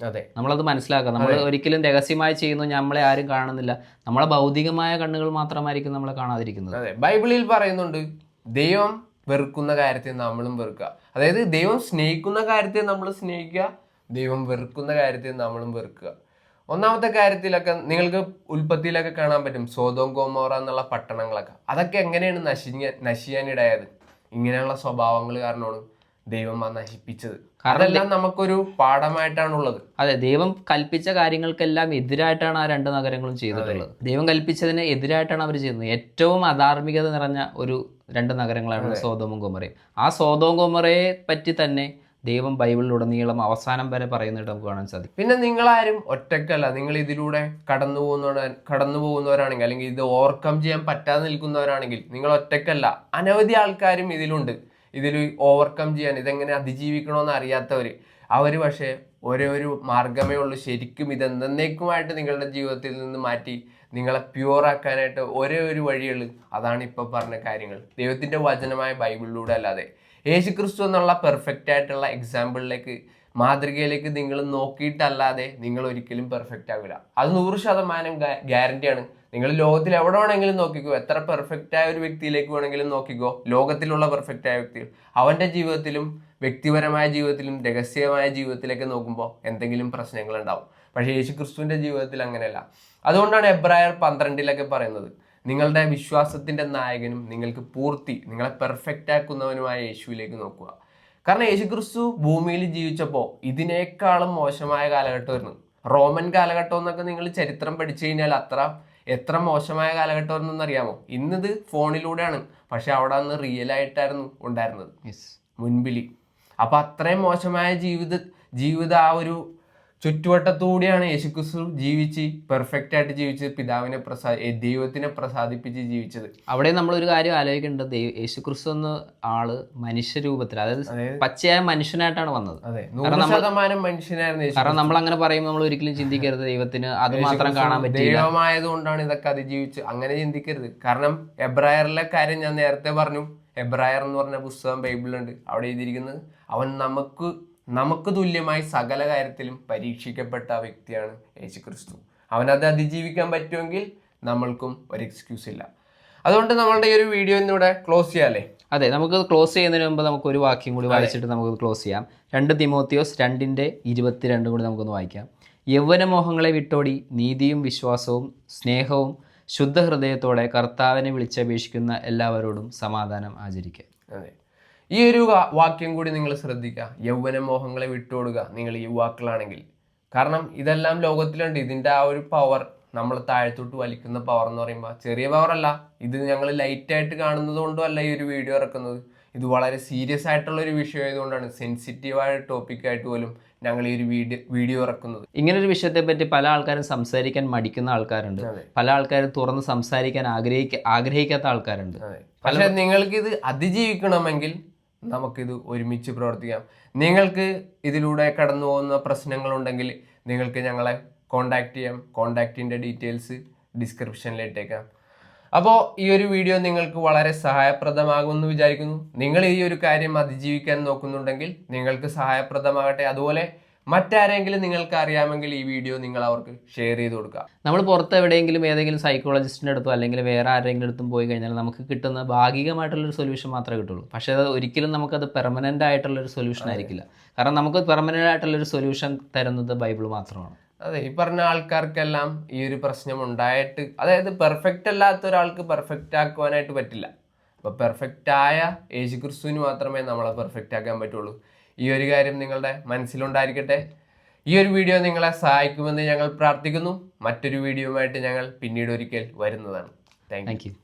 അതെ. നമ്മളത് മനസ്സിലാക്കുക നമ്മൾ ഒരിക്കലും രഹസ്യമായി ചെയ്യുന്നു നമ്മളെ ആരും കാണുന്നില്ല. നമ്മളെ ഭൗതികമായ കണ്ണുകൾ മാത്രമായിരിക്കും നമ്മളെ കാണാതിരിക്കുന്നത്. അതെ. ബൈബിളിൽ പറയുന്നുണ്ട് ദൈവം വെറുക്കുന്ന കാര്യത്തെ നമ്മളും വെറുക്കുക. അതായത് ദൈവം സ്നേഹിക്കുന്ന കാര്യത്തെ നമ്മൾ സ്നേഹിക്കുക ദൈവം വെറുക്കുന്ന കാര്യത്തെ നമ്മളും വെറുക്കുക. ഒന്നാമത്തെ കാര്യത്തിലൊക്കെ നിങ്ങൾക്ക് ഉൽപ്പത്തിയിലൊക്കെ കാണാൻ പറ്റും. സോതോം ഗോമോറ എന്നുള്ള പട്ടണങ്ങളൊക്കെ. അതൊക്കെ എങ്ങനെയാണ് നശിഞ്ഞ നശിയാനിടയായത്? ഇങ്ങനെയുള്ള സ്വഭാവങ്ങൾ കാരണമാണ്. ദൈവം നശിപ്പിച്ചത് അതെല്ലാം നമുക്കൊരു പാഠമായിട്ടാണുള്ളത്. അതെ ദൈവം കൽപ്പിച്ച കാര്യങ്ങൾക്കെല്ലാം എതിരായിട്ടാണ് ആ രണ്ട് നഗരങ്ങളും ചെയ്തിട്ടുള്ളത്. ദൈവം കൽപ്പിച്ചതിന് എതിരായിട്ടാണ് അവർ ചെയ്യുന്നത്. ഏറ്റവും അധാർമികത നിറഞ്ഞ ഒരു രണ്ട് നഗരങ്ങളാണ് സോതോമും കുമറയും ആ സോതോം കുമറയെ പറ്റി തന്നെ ദൈവം ബൈബിളിലുടനീളം അവസാനം വരെ പറയുന്നതായിട്ട് നമുക്ക് കാണാൻ സാധിക്കും. പിന്നെ നിങ്ങളാരും ഒറ്റക്കല്ല നിങ്ങൾ ഇതിലൂടെ കടന്നു പോകുന്ന കടന്നു പോകുന്നവരാണെങ്കിൽ അല്ലെങ്കിൽ ഇത് ഓവർകം ചെയ്യാൻ പറ്റാതെ നിൽക്കുന്നവരാണെങ്കിൽ നിങ്ങൾ ഒറ്റക്കല്ല അനവധി ആൾക്കാരും ഇതിലുണ്ട്. ഇതിൽ ഓവർകം ചെയ്യാൻ ഇതെങ്ങനെ അതിജീവിക്കണമെന്ന് അറിയാത്തവർ അവർ പക്ഷേ ഒരേ ഒരു മാർഗമേ ഉള്ളൂ. ശരിക്കും ഇത് എന്നേക്കുമായിട്ട് നിങ്ങളുടെ ജീവിതത്തിൽ നിന്ന് മാറ്റി നിങ്ങളെ പ്യുവറാക്കാനായിട്ട് ഒരേ ഒരു വഴിയുള്ളൂ അതാണ് ഇപ്പോൾ പറഞ്ഞ കാര്യങ്ങൾ ദൈവത്തിന്റെ വചനമായ ബൈബിളിലൂടെ അല്ലാതെ. യേശു ക്രിസ്തു എന്നുള്ള പെർഫെക്റ്റ് ആയിട്ടുള്ള എക്സാമ്പിളിലേക്ക് മാതൃകയിലേക്ക് നിങ്ങൾ നോക്കിയിട്ടല്ലാതെ നിങ്ങൾ ഒരിക്കലും പെർഫെക്റ്റ് ആവില്ല. അത് നൂറ് ശതമാനം ഗ്യാരണ്ടിയാണ് നിങ്ങൾ ലോകത്തിൽ എവിടെ വേണമെങ്കിലും നോക്കിക്കോ. എത്ര പെർഫെക്റ്റ് ആയ ഒരു വ്യക്തിയിലേക്ക് വേണമെങ്കിലും നോക്കിക്കോ. ലോകത്തിലുള്ള പെർഫെക്റ്റ് ആയ വ്യക്തി അവന്റെ ജീവിതത്തിലും വ്യക്തിപരമായ ജീവിതത്തിലും രഹസ്യമായ ജീവിതത്തിലേക്ക് നോക്കുമ്പോൾ എന്തെങ്കിലും പ്രശ്നങ്ങൾ ഉണ്ടാവും. പക്ഷേ യേശു ക്രിസ്തുവിന്റെ ജീവിതത്തിൽ അങ്ങനെയല്ല. അതുകൊണ്ടാണ് എബ്രായർ പന്ത്രണ്ടിലൊക്കെ പറയുന്നത് നിങ്ങളുടെ വിശ്വാസത്തിന്റെ നായകനും നിങ്ങൾക്ക് പൂർത്തി നിങ്ങളെ പെർഫെക്റ്റ് ആക്കുന്നവനുമായ യേശുവിലേക്ക് നോക്കുക. കാരണം യേശുക്രിസ്തു ഭൂമിയിൽ ജീവിച്ചപ്പോൾ ഇതിനേക്കാളും മോശമായ കാലഘട്ടമായിരുന്നു. റോമൻ കാലഘട്ടം എന്നൊക്കെ നിങ്ങൾ ചരിത്രം പഠിച്ചു കഴിഞ്ഞാൽ അത്ര എത്ര മോശമായ കാലഘട്ടമായിരുന്നു അറിയാമോ ഇന്നിത് ഫോണിലൂടെയാണ്. പക്ഷെ അവിടെ അന്ന് റിയൽ ആയിട്ടായിരുന്നു ഉണ്ടായിരുന്നത്. യെസ് മുൻപിൽ അപ്പൊ അത്രയും മോശമായ ജീവിത ജീവിത ആ ഒരു ചുറ്റുവട്ടത്തൂടെയാണ് യേശുക്രിസ്തു ജീവിച്ച് പെർഫെക്റ്റ് ആയിട്ട് ജീവിച്ച് പിതാവിനെ പ്രസാ ദൈവത്തിനെ പ്രസാദിപ്പിച്ച് ജീവിച്ചത്. അവിടെ നമ്മൾ ഒരു കാര്യം ആലോചിക്കേണ്ടത് ദൈവ- യേശു ക്രിസ്തു എന്ന ആൾ മനുഷ്യരൂപത്തിൽ അതായത് പച്ചയായ മനുഷ്യനായിട്ടാണ് വന്നത്. ശതമാനം മനുഷ്യനായിരുന്നു കാരണം നമ്മൾ അങ്ങനെ പറയുമ്പോൾ നമ്മൾ ഒരിക്കലും ചിന്തിക്കരുത് ദൈവത്തിന് അത് മാത്രം കാണാൻ പറ്റില്ല. ദൈവമായതുകൊണ്ടാണ് ഇതൊക്കെ അതിജീവിച്ച് അങ്ങനെ ചിന്തിക്കരുത്. കാരണം എബ്രായറിലെ കാര്യം ഞാൻ നേരത്തെ പറഞ്ഞു. എബ്രായർ എന്ന് പറഞ്ഞ പുസ്തകം ബൈബിളിലുണ്ട്. അവിടെ എഴുതിയിരിക്കുന്നത് അവൻ നമുക്ക് നമുക്ക് തുല്യമായി സകല കാര്യത്തിലും പരീക്ഷിക്കപ്പെട്ട വ്യക്തിയാണ് യേശു ക്രിസ്തു അവനത് അതിജീവിക്കാൻ പറ്റുമെങ്കിൽ നമ്മൾക്കും ഒരു എക്സ്ക്യൂസ് ഇല്ല. അതുകൊണ്ട് നമ്മളുടെ ഈ ഒരു വീഡിയോ ഇന്നിവിടെ ക്ലോസ് ചെയ്യാല്ലേ? അതെ നമുക്ക് ക്ലോസ് ചെയ്യുന്നതിന് മുമ്പ് നമുക്ക് ഒരു വാക്യം കൂടി വായിച്ചിട്ട് നമുക്ക് ക്ലോസ് ചെയ്യാം. രണ്ട് തിമോത്തിയോസ് രണ്ടിന്റെ ഇരുപത്തിരണ്ടും കൂടി നമുക്കൊന്ന് വായിക്കാം. യൗവനമോഹങ്ങളെ വിട്ടോടി നീതിയും വിശ്വാസവും സ്നേഹവും ശുദ്ധ ഹൃദയത്തോടെ കർത്താവിനെ വിളിച്ചപേക്ഷിക്കുന്ന എല്ലാവരോടും സമാധാനം ആചരിക്കുക അതെ. ഈ ഒരു വാക്യം കൂടി നിങ്ങൾ ശ്രദ്ധിക്കുക. യൗവന മോഹങ്ങളെ വിട്ടുകൊടുക്കുക നിങ്ങൾ യുവാക്കളാണെങ്കിൽ കാരണം ഇതെല്ലാം ലോകത്തിലുണ്ട്. ഇതിന്റെ ആ ഒരു പവർ നമ്മൾ താഴത്തോട്ട് വലിക്കുന്ന പവർ എന്ന് പറയുമ്പോൾ ചെറിയ പവറല്ല അല്ല. ഇത് ഞങ്ങൾ ലൈറ്റായിട്ട് കാണുന്നത് കൊണ്ടും അല്ല ഈ ഒരു വീഡിയോ ഇറക്കുന്നത്. ഇത് വളരെ സീരിയസ് ആയിട്ടുള്ള ഒരു വിഷയം ആയതുകൊണ്ടാണ് സെൻസിറ്റീവായ ടോപ്പിക്കായിട്ട് പോലും ഞങ്ങൾ ഈ ഒരു വീഡിയോ വീഡിയോ ഇറക്കുന്നത്. ഒരു വിഷയത്തെ പറ്റി പല ആൾക്കാരും സംസാരിക്കാൻ മടിക്കുന്ന ആൾക്കാരുണ്ട്. പല ആൾക്കാരും തുറന്ന് സംസാരിക്കാൻ ആഗ്രഹിക്ക ആഗ്രഹിക്കാത്ത ആൾക്കാരുണ്ട്. പക്ഷെ നിങ്ങൾക്ക് ഇത് അതിജീവിക്കണമെങ്കിൽ നമുക്കിത് ഒരുമിച്ച് പ്രവർത്തിക്കാം. നിങ്ങൾക്ക് ഇതിലൂടെ കടന്നു പോകുന്ന പ്രശ്നങ്ങളുണ്ടെങ്കിൽ നിങ്ങൾക്ക് ഞങ്ങളെ കോണ്ടാക്ട് ചെയ്യാം. കോണ്ടാക്റ്റിന്റെ ഡീറ്റെയിൽസ് ഡിസ്ക്രിപ്ഷനിലിട്ടേക്കാം അപ്പോൾ ഈ ഒരു വീഡിയോ നിങ്ങൾക്ക് വളരെ സഹായപ്രദമാകുമെന്ന് വിചാരിക്കുന്നു. നിങ്ങൾ ഈ ഒരു കാര്യം അതിജീവിക്കാൻ നോക്കുന്നുണ്ടെങ്കിൽ നിങ്ങൾക്ക് സഹായപ്രദമാകട്ടെ. അതുപോലെ മറ്റാരെങ്കിലും നിങ്ങൾക്ക് അറിയാമെങ്കിൽ ഈ വീഡിയോ നിങ്ങൾ അവർക്ക് ഷെയർ ചെയ്ത് കൊടുക്കുക. നമ്മൾ പുറത്ത് എവിടെയെങ്കിലും ഏതെങ്കിലും സൈക്കോളജിസ്റ്റിന്റെ അടുത്തോ അല്ലെങ്കിൽ വേറെ ആരെങ്കിലും അടുത്തും പോയി കഴിഞ്ഞാൽ നമുക്ക് കിട്ടുന്ന ഭാഗികമായിട്ടുള്ളൊരു സൊല്യൂഷൻ മാത്രമേ കിട്ടുള്ളൂ. പക്ഷേ അത് ഒരിക്കലും നമുക്കത് പെർമനന്റ് ആയിട്ടുള്ളൊരു സൊല്യൂഷൻ ആയിരിക്കില്ല. കാരണം നമുക്ക് പെർമനന്റ് ആയിട്ടുള്ളൊരു സൊല്യൂഷൻ തരുന്നത് ബൈബിൾ മാത്രമാണ്. അതെ ഈ പറഞ്ഞ ആൾക്കാർക്കെല്ലാം ഈ ഒരു പ്രശ്നം ഉണ്ടായിട്ട് അതായത് പെർഫെക്റ്റ് അല്ലാത്ത ഒരാൾക്ക് പെർഫെക്റ്റ് ആക്കുവാനായിട്ട് പറ്റില്ല. അപ്പോൾ പെർഫെക്റ്റ് ആയ യേശു ക്രിസ്തുവിന് മാത്രമേ നമ്മളെ പെർഫെക്റ്റ് ആക്കാൻ പറ്റുള്ളൂ. ഈ ഒരു കാര്യം നിങ്ങളുടെ മനസ്സിലുണ്ടായിരിക്കട്ടെ. ഈ ഒരു വീഡിയോ നിങ്ങളെ സഹായിക്കുമെന്ന് ഞങ്ങൾ പ്രാർത്ഥിക്കുന്നു. മറ്റൊരു വീഡിയോയുമായിട്ട് ഞങ്ങൾ പിന്നീട് ഒരിക്കൽ വരുന്നതാണ്. Thank you